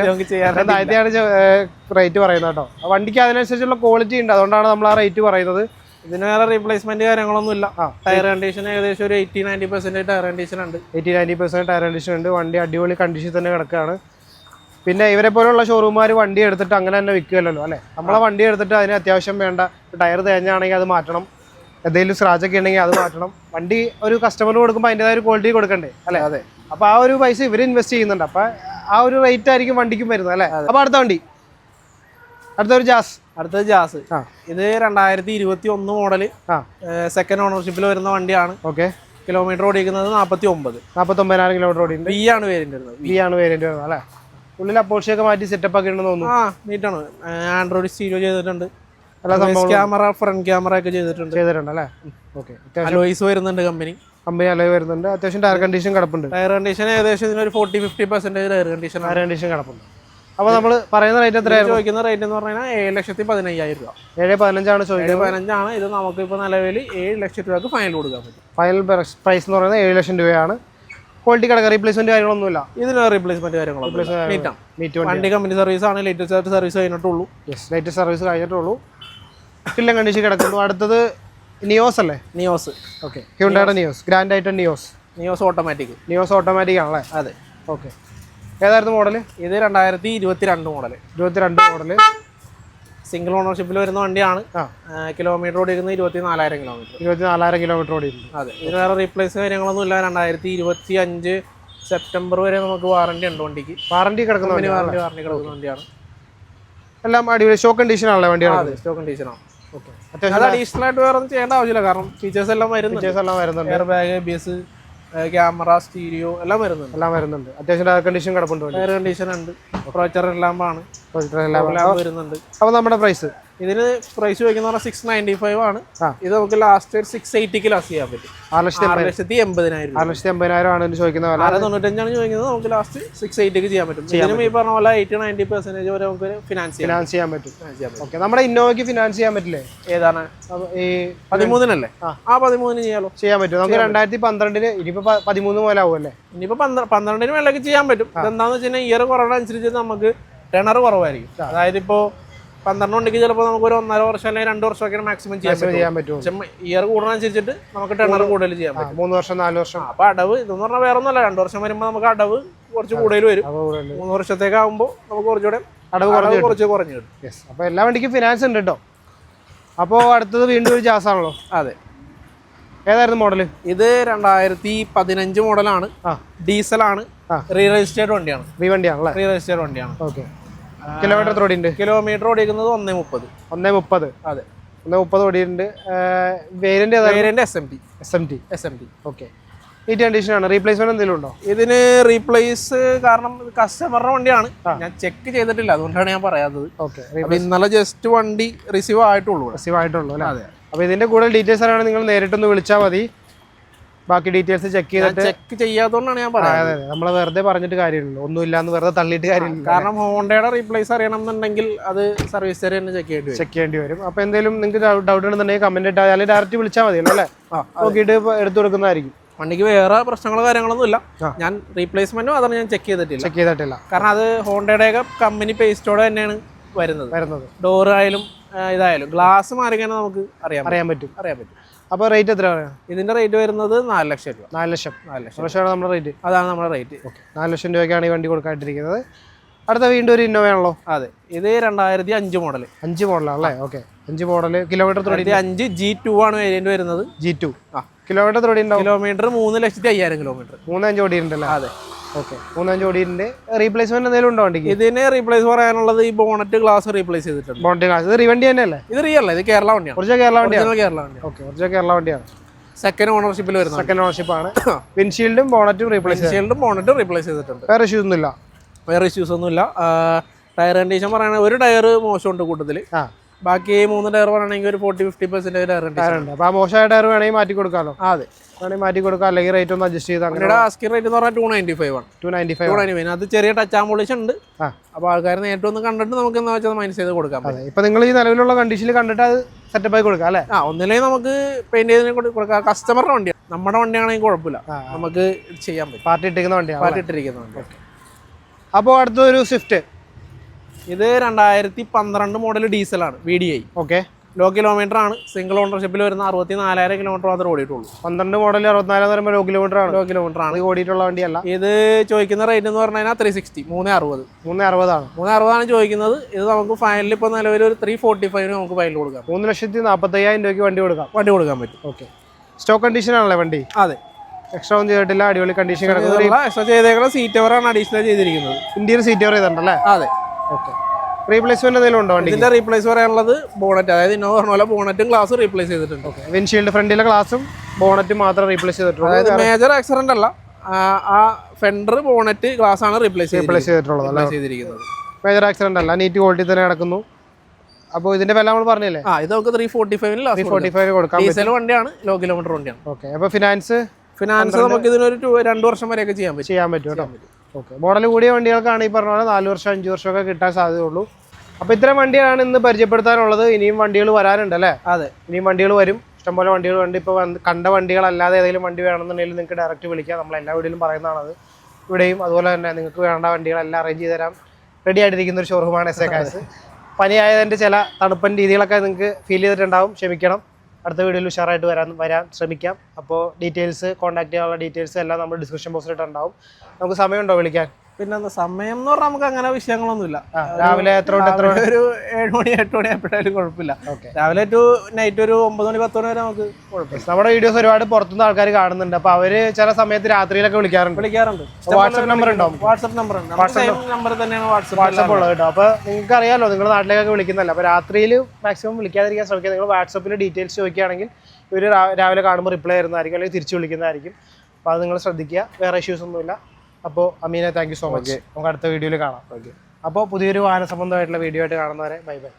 നമുക്ക് ചെയ്യാൻ ഏറ്റവും താഴ്ത്തിയാണ് റേറ്റ് പറയുന്നത് കേട്ടോ. വണ്ടിക്ക് അതിനനുസരിച്ചുള്ള ക്വാളിറ്റി ഉണ്ട്. അതുകൊണ്ടാണ് നമ്മൾ ആ റേറ്റ് പറയുന്നത്. ഇതിന് വേറെ റീപ്ലേസ്മെന്റ് കാര്യങ്ങളൊന്നും ഇല്ല ടയർ കണ്ടീഷൻ ഏകദേശം ഒരു eighty ninety percent tyre condition ഉണ്ട്. Eighty ninety percent tyre condition ഉണ്ട്. വണ്ടി അടിപൊളി കണ്ടീഷൻ തന്നെ കിടക്കുകയാണ്. പിന്നെ ഇവരെ പോലുള്ള ഷോറൂമുകാർ വണ്ടി എടുത്തിട്ട് അങ്ങനെ തന്നെ വിൽക്കുകയല്ലോ അല്ലേ? നമ്മളെ വണ്ടി എടുത്തിട്ട് അതിന് അത്യാവശ്യം വേണ്ട. ടയർ തേഞ്ഞാണെങ്കിൽ അത് മാറ്റണം. എന്തെങ്കിലും സ്ക്രാച്ചൊക്കെ ഉണ്ടെങ്കിൽ അത് മാറ്റണം. വണ്ടി ഒരു കസ്റ്റമർ കൊടുക്കുമ്പോൾ അതിന്റെതായ ഒരു ക്വാളിറ്റി കൊടുക്കണ്ടേ അല്ലേ? അതെ. അപ്പോൾ ആ ഒരു പൈസ ഇവർ ഇൻവെസ്റ്റ് ചെയ്യുന്നുണ്ട്. അപ്പോൾ ആ ഒരു റേറ്റ് ആയിരിക്കും വണ്ടിക്കും വരുന്നത് അല്ലേ? അപ്പോൾ അടുത്ത വണ്ടി. അടുത്ത ഒരു ജാസ്. അടുത്തത് ജാസ്. ഇത് രണ്ടായിരത്തി ഇരുപത്തി ഒന്ന് മോഡൽ സെക്കൻഡ് ഓണർഷിപ്പിൽ വരുന്ന വണ്ടിയാണ്. ഓക്കെ. കിലോമീറ്റർ ഓടിക്കുന്നത് നാൽപ്പത്തി ഒമ്പത് നാൽപ്പത്തൊമ്പതിനായിരം കിലോമീറ്റർ ഓടിക്കുന്നത് വി ആണ് വേരിയന്റ് വരുന്നത്. വി ആണ് വേരിയന്റ് വരുന്നത് അല്ലേ? ഉള്ളിൽ അപ്പോഴ്ചയൊക്കെ മാറ്റി സെറ്റപ്പ് ഒക്കെ ഉണ്ടെന്ന് തോന്നുന്നു. ആ നീറ്റാണ് ആൻഡ്രോയിഡ് സ്റ്റീരിയോ ചെയ്തിട്ടുണ്ട്. ക്യാമറ ഫ്രണ്ട് ക്യാമറ ഒക്കെ ചെയ്തിട്ടുണ്ട്. ചെയ്തിട്ടുണ്ട് അല്ലേ? ഓക്കെ. അലോയ്സ് വരുന്നുണ്ട് കമ്പനി. കമ്പനി അലോയ് വരുന്നുണ്ട്. അത്യാവശ്യം ടയർ കണ്ടീഷൻ കിടപ്പുണ്ട്. ടയർ കണ്ടീഷൻ ഏകദേശം ഇതിനൊരു forty fifty percentage tyre condition tyre condition കിടപ്പുണ്ട്. അപ്പോൾ നമ്മൾ പറയുന്ന റേറ്റ് എത്രയാണ് ചോദിക്കുന്ന റേറ്റ് എന്ന് പറഞ്ഞാൽ ഏഴ് ലക്ഷത്തി പതിനയ്യായിരം രൂപ. ഏഴ് പതിനഞ്ചാണ് ചോദിക്കുന്നത്. പതിനഞ്ചാണ്. ഇത് നമുക്ക് ഇപ്പോൾ നിലവിൽ ഏഴ് ലക്ഷം രൂപക്ക് ഫൈനൽ കൊടുക്കാൻ പറ്റും. ഫൈനൽ പ്രൈസ് എന്ന് പറയുന്നത് ഏഴ് ലക്ഷം രൂപയാണ്. ക്വാളിറ്റി കിടക്കുക റീപ്ലേസ്മെന്റ് കാര്യങ്ങളൊന്നുമില്ല. ഇതിന് റീപ്ലേസ്മെന്റ് കാര്യങ്ങളൊന്നും മീറ്റ് വണ്ടി കമ്പനി സർവീസ് ആണ് ലേറ്റസ്റ്റ് ആയിട്ട് സർവീസ് കഴിഞ്ഞിട്ടുള്ളൂ ലേറ്റസ്റ്റ് സർവീസ് കഴിഞ്ഞിട്ടുള്ളൂ. കില്ലം കണ്ടീഷൻ കിടക്കുന്നു അടുത്തത് നിയോസ് അല്ലേ? നിയോസ്. ഓക്കെ ഹ്യൂണ്ടയുടെ നിയോസ്. ഗ്രാൻഡ് ആയിട്ട് Nios. Nios automatic Nios automatic ആണല്ലേ? അതെ. ഓക്കെ ഏതായിരുന്നു മോഡൽ ഇത് രണ്ടായിരത്തി ഇരുപത്തി രണ്ട് മോഡൽ ഇരുപത്തിരണ്ട് മോഡൽ സിംഗിൾ ഓണർഷിപ്പിൽ വരുന്ന വണ്ടിയാണ്. കിലോമീറ്റർ ഓടിക്കുന്നത് ഇരുപത്തി നാലായിരം കിലോമീറ്റർ ഇരുപത്തി നാലായിരം കിലോമീറ്റർ ഓടിയിട്ടുണ്ട് അതെ. ഇത് വേറെ റീപ്ലേസ് കാര്യങ്ങളൊന്നും ഇല്ല രണ്ടായിരത്തി ഇരുപത്തി അഞ്ച് സെപ്റ്റംബർ വരെ നമുക്ക് വാറണ്ടി ഉണ്ട് വണ്ടിക്ക്. വാറണ്ടി കിടക്കുന്ന വണ്ടി വാറണ്ടി വാറണ്ടി കിടക്കുന്ന വണ്ടിയാണ്. എല്ലാം അടിപൊളി. ഷോ കണ്ടീഷൻ ആണല്ലേ വണ്ടിയാണ് അതെ. സ്റ്റോക്ക് കണ്ടീഷനാണ് അത് അത്യാവശ്യം അഡീഷണൽ ആയിട്ട് വേറെ ഒന്നും ചെയ്യേണ്ട ആവശ്യമില്ല. കാരണം ഫീച്ചേഴ്സ് എല്ലാം വരുന്നുണ്ട്. ഫീച്ചേഴ്സ് എല്ലാം വരുന്നുണ്ട്. Air bag B S camera stereo എല്ലാം വരുന്നുണ്ട്. എല്ലാം വരുന്നുണ്ട്. അത്യാവശ്യം എയർ കണ്ടീഷൻ കിടപ്പുണ്ട് എയർ കണ്ടീഷൻ ഉണ്ട്. പ്രൊജക്ടർ ലാമ്പാണ് എല്ലാം ലാമ്പ് വരുന്നുണ്ട്. അപ്പോൾ നമ്മുടെ പ്രൈസ് ഇതിന് പ്രൈസ് ചോദിക്കുന്ന പറഞ്ഞാൽ സിക്സ് നയന്റി ഫൈവ് ആണ് ഇത് നമുക്ക് ലാസ്റ്റ് ഒരു സിക്സ് എയ്റ്റിക്ക് ലാസ്റ്റ് ചെയ്യാൻ പറ്റും. ആറ് ലക്ഷത്തി ആറ് ലക്ഷത്തി എൺപതിനായിരം ആറ് ലക്ഷത്തി എൺപതിനായിരം ആണ് ചോദിക്കുന്നത് ചോദിക്കുന്ന ആറ് തൊണ്ണൂറ്റഞ്ചാണ് ചോദിക്കുന്നത്. നമുക്ക് ലാസ്റ്റ് സിക്സ് എയ്റ്റിക്ക് ചെയ്യാൻ പറ്റും. ഇതിനും ഈ പറഞ്ഞ പോലെ എയ്റ്റി നയന്റി പെർസെന്റേജ് വരെ നമുക്ക് ഫിനാൻസ് ഫിനാൻസ് ചെയ്യാൻ പറ്റും. ഓക്കെ നമ്മുടെ ഇന്നോവയ്ക്ക് ഫിനാൻസ് ചെയ്യാൻ പറ്റില്ലേ? ഏതാണ്? ഈ പതിമൂന്നിനല്ലേ? ആ. പതിമൂന്നിന് ചെയ്യാലോ. ചെയ്യാൻ പറ്റും. നമുക്ക് രണ്ടായിരത്തി പന്ത്രണ്ടിന് ഇനിയിപ്പോ പ- പതിമൂന്ന് പോലെ ആവുമല്ലേ ഇനിയിപ്പോൾ ഇനിയിപ്പോ പന്ത്ര പന്ത്രണ്ടിന് മേലേക്ക് ചെയ്യാൻ പറ്റും. എന്താണെന്ന് വെച്ച് കഴിഞ്ഞാൽ ഇയർ കുറവനുസരിച്ച് നമുക്ക് ടെണർ കുറവായിരിക്കും. അതായത് ഇപ്പോ പന്ത്രണ്ട് മണിക്ക് ചിലപ്പോൾ നമുക്ക് ഒരു ഒന്നര വർഷം അല്ലെങ്കിൽ രണ്ട് വർഷമൊക്കെ മാക്സിമം ചെയ്യാൻ പറ്റും ഇയർ കൂടുന്നതനുസരിച്ചിട്ട് നമുക്ക് ടെണർ കൂടുതൽ ചെയ്യാൻ പറ്റും. മൂന്ന് വർഷം നാല് വർഷം. അപ്പൊ അടവ് ഇതെന്ന് പറഞ്ഞാൽ വേറെ ഒന്നല്ല രണ്ട് വർഷം വരുമ്പോൾ നമുക്ക് അടവ് കുറച്ച് കൂടുതൽ വരും. മൂന്ന് വർഷത്തേക്ക് ആകുമ്പോൾ നമുക്ക് കുറച്ചുകൂടെ അടവ് കുറച്ച് കുറഞ്ഞു കിട്ടും. അപ്പൊ എല്ലാ വണ്ടിക്കും ഫിനാൻസ് ഉണ്ട് കേട്ടോ അപ്പോൾ അടുത്തത് വീണ്ടും ഒരു ജാസ് ആണല്ലോ. അതെ. ഏതായിരുന്നു മോഡൽ ഇത് രണ്ടായിരത്തി പതിനഞ്ച് മോഡലാണ് ആ. ഡീസലാണ്. റീ രജിസ്റ്റേർഡ് വണ്ടിയാണ്. റീ വണ്ടിയാണല്ലേ? റീ രജിസ്റ്റേർഡ് വണ്ടിയാണ്. ഓക്കെ കിലോമീറ്റർ ഓടിയിട്ടുണ്ട്? ഓടിയുണ്ട് കിലോമീറ്റർ ഓടിക്കുന്നത് ഒന്നേ മുപ്പത്. ഒന്നേ മുപ്പത്. അതെ. ഒന്നേ മുപ്പത് ഓടിയുണ്ട് variant variant S M T S M T S M T okay. Neat ആണ്. റീപ്ലേസ്മെന്റ് എന്തെങ്കിലും ഉണ്ടോ? ഇതിന് റീപ്ലേസ് കാരണം കസ്റ്റമറുടെ വണ്ടിയാണ്. ഞാൻ ചെക്ക് ചെയ്തിട്ടില്ല. അതുകൊണ്ടാണ് ഞാൻ പറയാത്തത്. ഓക്കെ. ഇന്നലെ ജസ്റ്റ് വണ്ടി റിസീവ് ആയിട്ടുള്ളൂ റിസീവ് റെസീവ് ആയിട്ടുള്ളൂ അല്ലേ? അതെ. അപ്പോൾ ഇതിന്റെ കൂടുതൽ ഡീറ്റെയിൽസ് അറിയണമെങ്കിൽ നിങ്ങൾ നേരിട്ടൊന്ന് വിളിച്ചാൽ മതി. ബാക്കി ഡീറ്റെയിൽസ് ചെക്ക് ചെയ്തിട്ട് ചെക്ക് ചെയ്യാത്തതുകൊണ്ടാണ് ഞാൻ പറയുന്നത് പറയാം അതെ അതെ. നമ്മൾ വെറുതെ പറഞ്ഞിട്ട് കാര്യമില്ല ഒന്നുമില്ല എന്ന് വെറുതെ തള്ളിയിട്ട് കാര്യമില്ല കാരണം ഹോണ്ടയുടെ റീപ്ലേസ് അറിയണം എന്നുണ്ടെങ്കിൽ അത് സർവീസ് തന്നെ ചെക്ക് ചെയ്യേണ്ടി വരും. ചെക്ക് ചെയ്യേണ്ടി വരും. അപ്പൊ എന്തെങ്കിലും നിങ്ങൾക്ക് ഡൗട്ട് ഉണ്ടെന്നുണ്ടെങ്കിൽ കമന്റ് ഇട്ടാൽ അല്ലെങ്കിൽ ഡയറക്റ്റ് വിളിച്ചാൽ മതി അല്ലേ? നോക്കിയിട്ട് എടുത്തു കൊടുക്കുന്നതായിരിക്കും. വണ്ടിക്ക് വേറെ പ്രശ്നങ്ങളോ കാര്യങ്ങളൊന്നും ഇല്ല. ഞാൻ റീപ്ലേസ്മെന്റും അതാണ് ഞാൻ ചെക്ക് ചെയ്തിട്ടില്ല. ചെക്ക് ചെയ്തിട്ടില്ല. കാരണം അത് ഹോണ്ടയുടെയൊക്കെ കമ്പനി പേസ്റ്റോടെ തന്നെയാണ് വരുന്നത്. വരുന്നത്. ഡോർ ആയാലും ഇതായാലും ഗ്ലാസ് മാറി നമുക്ക് അറിയാം അറിയാൻ പറ്റും. അറിയാൻ പറ്റും. അപ്പോൾ റേറ്റ് എത്ര പറയാം ഇതിന്റെ റേറ്റ് വരുന്നത് നാല് ലക്ഷം രൂപ. നാല് ലക്ഷം. നാല് ലക്ഷം. ലക്ഷമാണ് നമ്മുടെ റേറ്റ് അതാണ് നമ്മുടെ റേറ്റ് ഓക്കെ. നാല് ലക്ഷം രൂപയ്ക്കാണ് ഈ വണ്ടി കൊടുക്കാണ്ടിരിക്കുന്നത് അടുത്ത വീണ്ടും ഒരു ഇന്നോവ ആണല്ലോ? അതെ. ഇത് രണ്ടായിരത്തി അഞ്ച് മോഡൽ അഞ്ച് മോഡലാണല്ലേ ഓക്കെ. അഞ്ച് മോഡൽ കിലോമീറ്റർ തൊടി രണ്ടായിരത്തി അഞ്ച് ജി ടു ആണ് വേരിയന്റ് വരുന്നത്. ജി ടു ആ. കിലോമീറ്റർ തൊടി കിലോമീറ്റർ മൂന്ന് ലക്ഷത്തി അയ്യായിരം കിലോമീറ്റർ മൂന്നഞ്ച് ഓടിയിട്ടുണ്ടല്ലേ? അതെ. ഓക്കെ. മൂന്നഞ്ച് ഓടിയിട്ടുണ്ട് റീപ്ലേസ്മെന്റ് എന്തെങ്കിലും ഉണ്ടോ വണ്ടിക്ക്? ഇതിനെ റീപ്ലേസ് പറയാനുള്ളത് ഈ ബോണറ്റ് ഗ്ലാസ് റീപ്ലേസ് ചെയ്തിട്ടുണ്ട്. ബോണ്ടി ഗ്ലാസ് ഇത് റിവണ്ടി തന്നെയല്ലേ? ഇത് റിയൽ ഇത് കേരള വണ്ടിയാണ്. ഒറിജിനൽ കേരള വണ്ടിയാണ് കേരള വണ്ടിയാണ് ഓക്കെ ഒറിജിനൽ കേരള വണ്ടിയാണ്. സെക്കൻഡ് ഓണർഷിപ്പിൽ വരുന്നത് സെക്കൻഡ് ഓണർഷിപ്പ് ആണ്. വിൻഷീൽഡും ബോണറ്റും റീപ്ലേസ് വിൻഷീൽഡും ഷീൽഡും ബോണറ്റും റീപ്ലേസ് ചെയ്തിട്ടുണ്ട്. വേറെ ഇഷ്യൂസ് ഒന്നുമില്ല. വേറെ ഇഷ്യൂസ് ഒന്നുമില്ല. ടയർ കണ്ടീഷൻ പറയുന്നത് ഒരു ടയർ മോശമുണ്ട് കൂട്ടത്തിൽ ബാക്കി മൂന്ന് ടയർ പറയുകയാണെങ്കിൽ ഒരു ഫോർട്ടി ഫിഫ്റ്റി പെർസെന്റ് ടയർ ഉണ്ട്. അപ്പോൾ ആ മോശമായ ടയർ വേണമെങ്കിൽ മാറ്റി കൊടുക്കാമല്ലോ അതെ. വേണമെങ്കിൽ മാറ്റി കൊടുക്കാം. അല്ലെങ്കിൽ റേറ്റ് ഒന്ന് അഡ്ജസ്റ്റ് ചെയ്ത് അങ്ങനെ ആസ്കിൻ റേറ്റ് എന്ന് പറഞ്ഞാൽ ടു നയന്റി ഫൈവ് ആണ്. Two ninety two five ninety five അത് ചെറിയ ടച്ച് ആംബുലേഷൻ ഉണ്ട്. അപ്പോൾ ആൾക്കാർ നേരിട്ട് ഒന്ന് കണ്ടിട്ട് നമുക്ക് എന്താ വെച്ചാൽ മൈനസ് ചെയ്ത് കൊടുക്കാം ഇപ്പൊ നിങ്ങൾ ഈ നിലവിലുള്ള കണ്ടീഷനിൽ കണ്ടിട്ട് അത് സെറ്റപ്പ് ആയി കൊടുക്കാം അല്ലേ? ആ ഒന്നില്ലെങ്കിൽ നമുക്ക് പെയിന്റ് ചെയ്തതിനെ കൊടുക്കാം. കസ്റ്റമറുടെ വണ്ടിയാണ് നമ്മുടെ വണ്ടിയാണെങ്കിൽ കുഴപ്പമില്ല. നമുക്ക് ചെയ്യാൻ പറ്റും. പാർട്ടി ഇട്ടിരിക്കുന്ന വണ്ടിയാണ് പാർട്ടി ഇട്ടിരിക്കുന്ന വണ്ടി അപ്പോൾ അടുത്തൊരു സ്വിഫ്റ്റ് ഇത് രണ്ടായിരത്തി പന്ത്രണ്ട് model ഡീസലാണ് V D I okay low kilometre ആണ് സിംഗിൾ ഓണർഷിപ്പിൽ വരുന്ന അറുപത്തി നാലായിരം കിലോമീറ്റർ മാത്രമേ ഓടിയിട്ടുള്ളൂ. പന്ത്രണ്ട് മോഡൽ അറുപത്തിനാല് പറയുമ്പോൾ ലോ കിലോമീറ്റർ ആണ്. ലോ കിലോമീറ്റർ ആണ് ഓടിയിട്ടുള്ള വണ്ടിയല്ല. ഇത് ചോദിക്കുന്ന റേറ്റ് എന്ന് പറഞ്ഞു കഴിഞ്ഞാൽ ത്രീ സിക്സ്റ്റി മൂന്ന് അറുപത്. മൂന്ന് അറുപതാണ്. മൂന്ന് അറുപതാണ് ചോദിക്കുന്നത്. ഇത് നമുക്ക് ഫൈനലിൽ ഇപ്പോൾ നിലവിൽ ഒരു ത്രീ ഫോർട്ടി ഫൈവിന് നമുക്ക് ഫൈനൽ കൊടുക്കാം. മൂന്ന് ലക്ഷത്തി നാൽപ്പത്തയ്യായിരം രൂപയ്ക്ക് വണ്ടി കൊടുക്കാം. വണ്ടി കൊടുക്കാൻ പറ്റും. ഓക്കെ സ്റ്റോക്ക് കണ്ടീഷൻ ആണല്ലേ വണ്ടി? അതെ. എക്സ്ട്രാ ഒന്നും ചെയ്തിട്ടില്ല അടിപൊളി കണ്ടീഷൻ കിടക്കുന്നത് എക്സ്ട്രാ ചെയ്തേക്കുന്ന സീറ്റ് കവറാണ് അഡീഷണൽ ചെയ്തിരിക്കുന്നത്. ഇന്ത്യയിൽ സീറ്റ് കവർ ചെയ്തിട്ടുണ്ടല്ലേ? അതെ. ഓക്കെ ഇതിന്റെ റീപ്ലേസ് പറയാനുള്ളത് ബോണറ്റ് അതായത് ഇന്നോവ പറഞ്ഞ പോലെ ബോണറ്റും ഗ്ലാസ് റീപ്ലേസ് ചെയ്തിട്ടുണ്ട്. വിൻഷീൽഡ് ഫ്രണ്ടിലെ ഗ്ലാസും ബോണറ്റും മാത്രം റീപ്ലേസ് ചെയ്തിട്ടുണ്ട് അതായത് മേജർ ആക്സിഡന്റ് അല്ല. ആ, ഫെൻഡർ ബോണറ്റ് ഗ്ലാസ് ആണ് റീപ്ലേസ് റീപ്ലേസ് ചെയ്തിട്ടുള്ളത് അല്ലേ? ചെയ്തിരിക്കുന്നത്. മേജർ ആക്സിഡന്റ് അല്ല. നീറ്റ് ക്വാളിറ്റി തന്നെ കിടക്കുന്നു. അപ്പോൾ ഇതിന്റെ വില നമ്മൾ പറഞ്ഞില്ലേ? ആ ഇത് നമുക്ക് ത്രീ ഫോർട്ടി ഫൈവിന് ത്രീ ഫോർട്ടി ഫൈവ് കൊടുക്കാം. ഡീസൽ വണ്ടിയാണ് ലോ കിലോമീറ്റർ വണ്ടിയാണ്. ഓക്കെ അപ്പോൾ ഫിനാൻസ് ഫിനാൻസ് നമുക്ക് ഇതിനൊരു രണ്ട് വർഷം വരെയൊക്കെ ചെയ്യാൻ പറ്റും. ചെയ്യാൻ പറ്റും കേട്ടോ. ഓക്കെ. മോഡൽ കൂടിയ വണ്ടികൾക്കാണ് ഈ പറഞ്ഞ പോലെ നാല് വർഷം അഞ്ച് വർഷമൊക്കെ കിട്ടാൻ സാധ്യതയുള്ളൂ. അപ്പോൾ ഇത്തരം വണ്ടിയാണ് ഇന്ന് പരിചയപ്പെടുത്താനുള്ളത്. ഇനിയും വണ്ടികൾ വരാനുണ്ട് അല്ലേ? അതെ. ഇനിയും വണ്ടികൾ വരും. ഇഷ്ടംപോലെ വണ്ടികൾ ഉണ്ട്. ഇപ്പോൾ വന്ന് കണ്ട വണ്ടികളല്ലാതെ ഏതെങ്കിലും വണ്ടി വേണമെന്നുണ്ടെങ്കിൽ നിങ്ങൾക്ക് ഡയറക്റ്റ് വിളിക്കാം. നമ്മൾ എല്ലാ വീഡിയോയിലും പറയുന്നതാണത്. ഇവിടെയും അതുപോലെ തന്നെ നിങ്ങൾക്ക് വേണ്ട വണ്ടികളെല്ലാം അറേഞ്ച് ചെയ്ത് തരാം. റെഡി ആയിട്ടിരിക്കുന്ന ഒരു ഷോറൂമാണ് എസ് എ കാസ് പനിയായതിന്റെ ചില തണുപ്പൻ രീതികളൊക്കെ നിങ്ങൾക്ക് ഫീൽ ചെയ്തിട്ടുണ്ടാവും. ക്ഷമിക്കണം. അടുത്ത വീഡിയോയിൽ ഉഷാറായിട്ട് വരാൻ വരാൻ ശ്രമിക്കാം. അപ്പോൾ ഡീറ്റെയിൽസ് കോൺടാക്ട് ചെയ്യാനുള്ള ഡീറ്റെയിൽസ് എല്ലാം നമ്മൾ ഡിസ്ക്രിപ്ഷൻ ബോക്സിൽ ഇട്ടുണ്ടാവും നമുക്ക് സമയമുണ്ടോ വിളിക്കാൻ? പിന്നെ സമയം എന്ന് പറഞ്ഞാൽ നമുക്ക് അങ്ങനെ വിഷയങ്ങളൊന്നുമില്ല. രാവിലെ എത്ര എത്ര ഒരു ഏഴ് മണി എട്ട് മണി എപ്പോഴായാലും കുഴപ്പമില്ല. രാവിലെ ടു നൈറ്റ് ഒരു ഒമ്പത് മണി പത്ത് മണി വരെ നമുക്ക് കുഴപ്പമില്ല. നമ്മുടെ വീഡിയോസ് ഒരുപാട് പുറത്തുനിന്ന് ആൾക്കാർ കാണുന്നുണ്ട്. അപ്പോൾ അവർ ചില സമയത്ത് രാത്രിയിലൊക്കെ വിളിക്കാറുണ്ട്. വിളിക്കാറുണ്ട്. വാട്സപ്പ് നമ്പർ ഉണ്ടോ? വാട്സപ്പ് നമ്പർ ഉണ്ട്. നമ്പർ തന്നെയാണ് വാട്സപ്പ് വാട്സപ്പ് ഉള്ളത് കേട്ടോ. അപ്പോൾ നിങ്ങൾക്ക് അറിയാലോ നിങ്ങളുടെ നാട്ടിലേക്കൊക്കെ വിളിക്കുന്നതല്ല. അപ്പോൾ രാത്രിയിൽ മാക്സിമം വിളിക്കാതിരിക്കാൻ ശ്രമിക്കുക. നിങ്ങൾ വാട്സപ്പിൽ ഡീറ്റെയിൽസ് ചോദിക്കുകയാണെങ്കിൽ ഇവർ രാവിലെ കാണുമ്പോൾ റിപ്ലൈ തരുന്നതായിരിക്കും അല്ലെങ്കിൽ തിരിച്ചു വിളിക്കുന്നതായിരിക്കും. അപ്പോൾ അത് നിങ്ങൾ ശ്രദ്ധിക്കുക. വേറെ ഇഷ്യൂസ് ഒന്നുമില്ല. അപ്പോൾ Ameena thank you so much നമുക്ക് അടുത്ത വീഡിയോയിൽ കാണാം. ഓക്കെ അപ്പോൾ പുതിയൊരു വാഹന സംബന്ധമായിട്ടുള്ള വീഡിയോ ആയിട്ട് കാണുന്നവരെ ബൈ ബൈ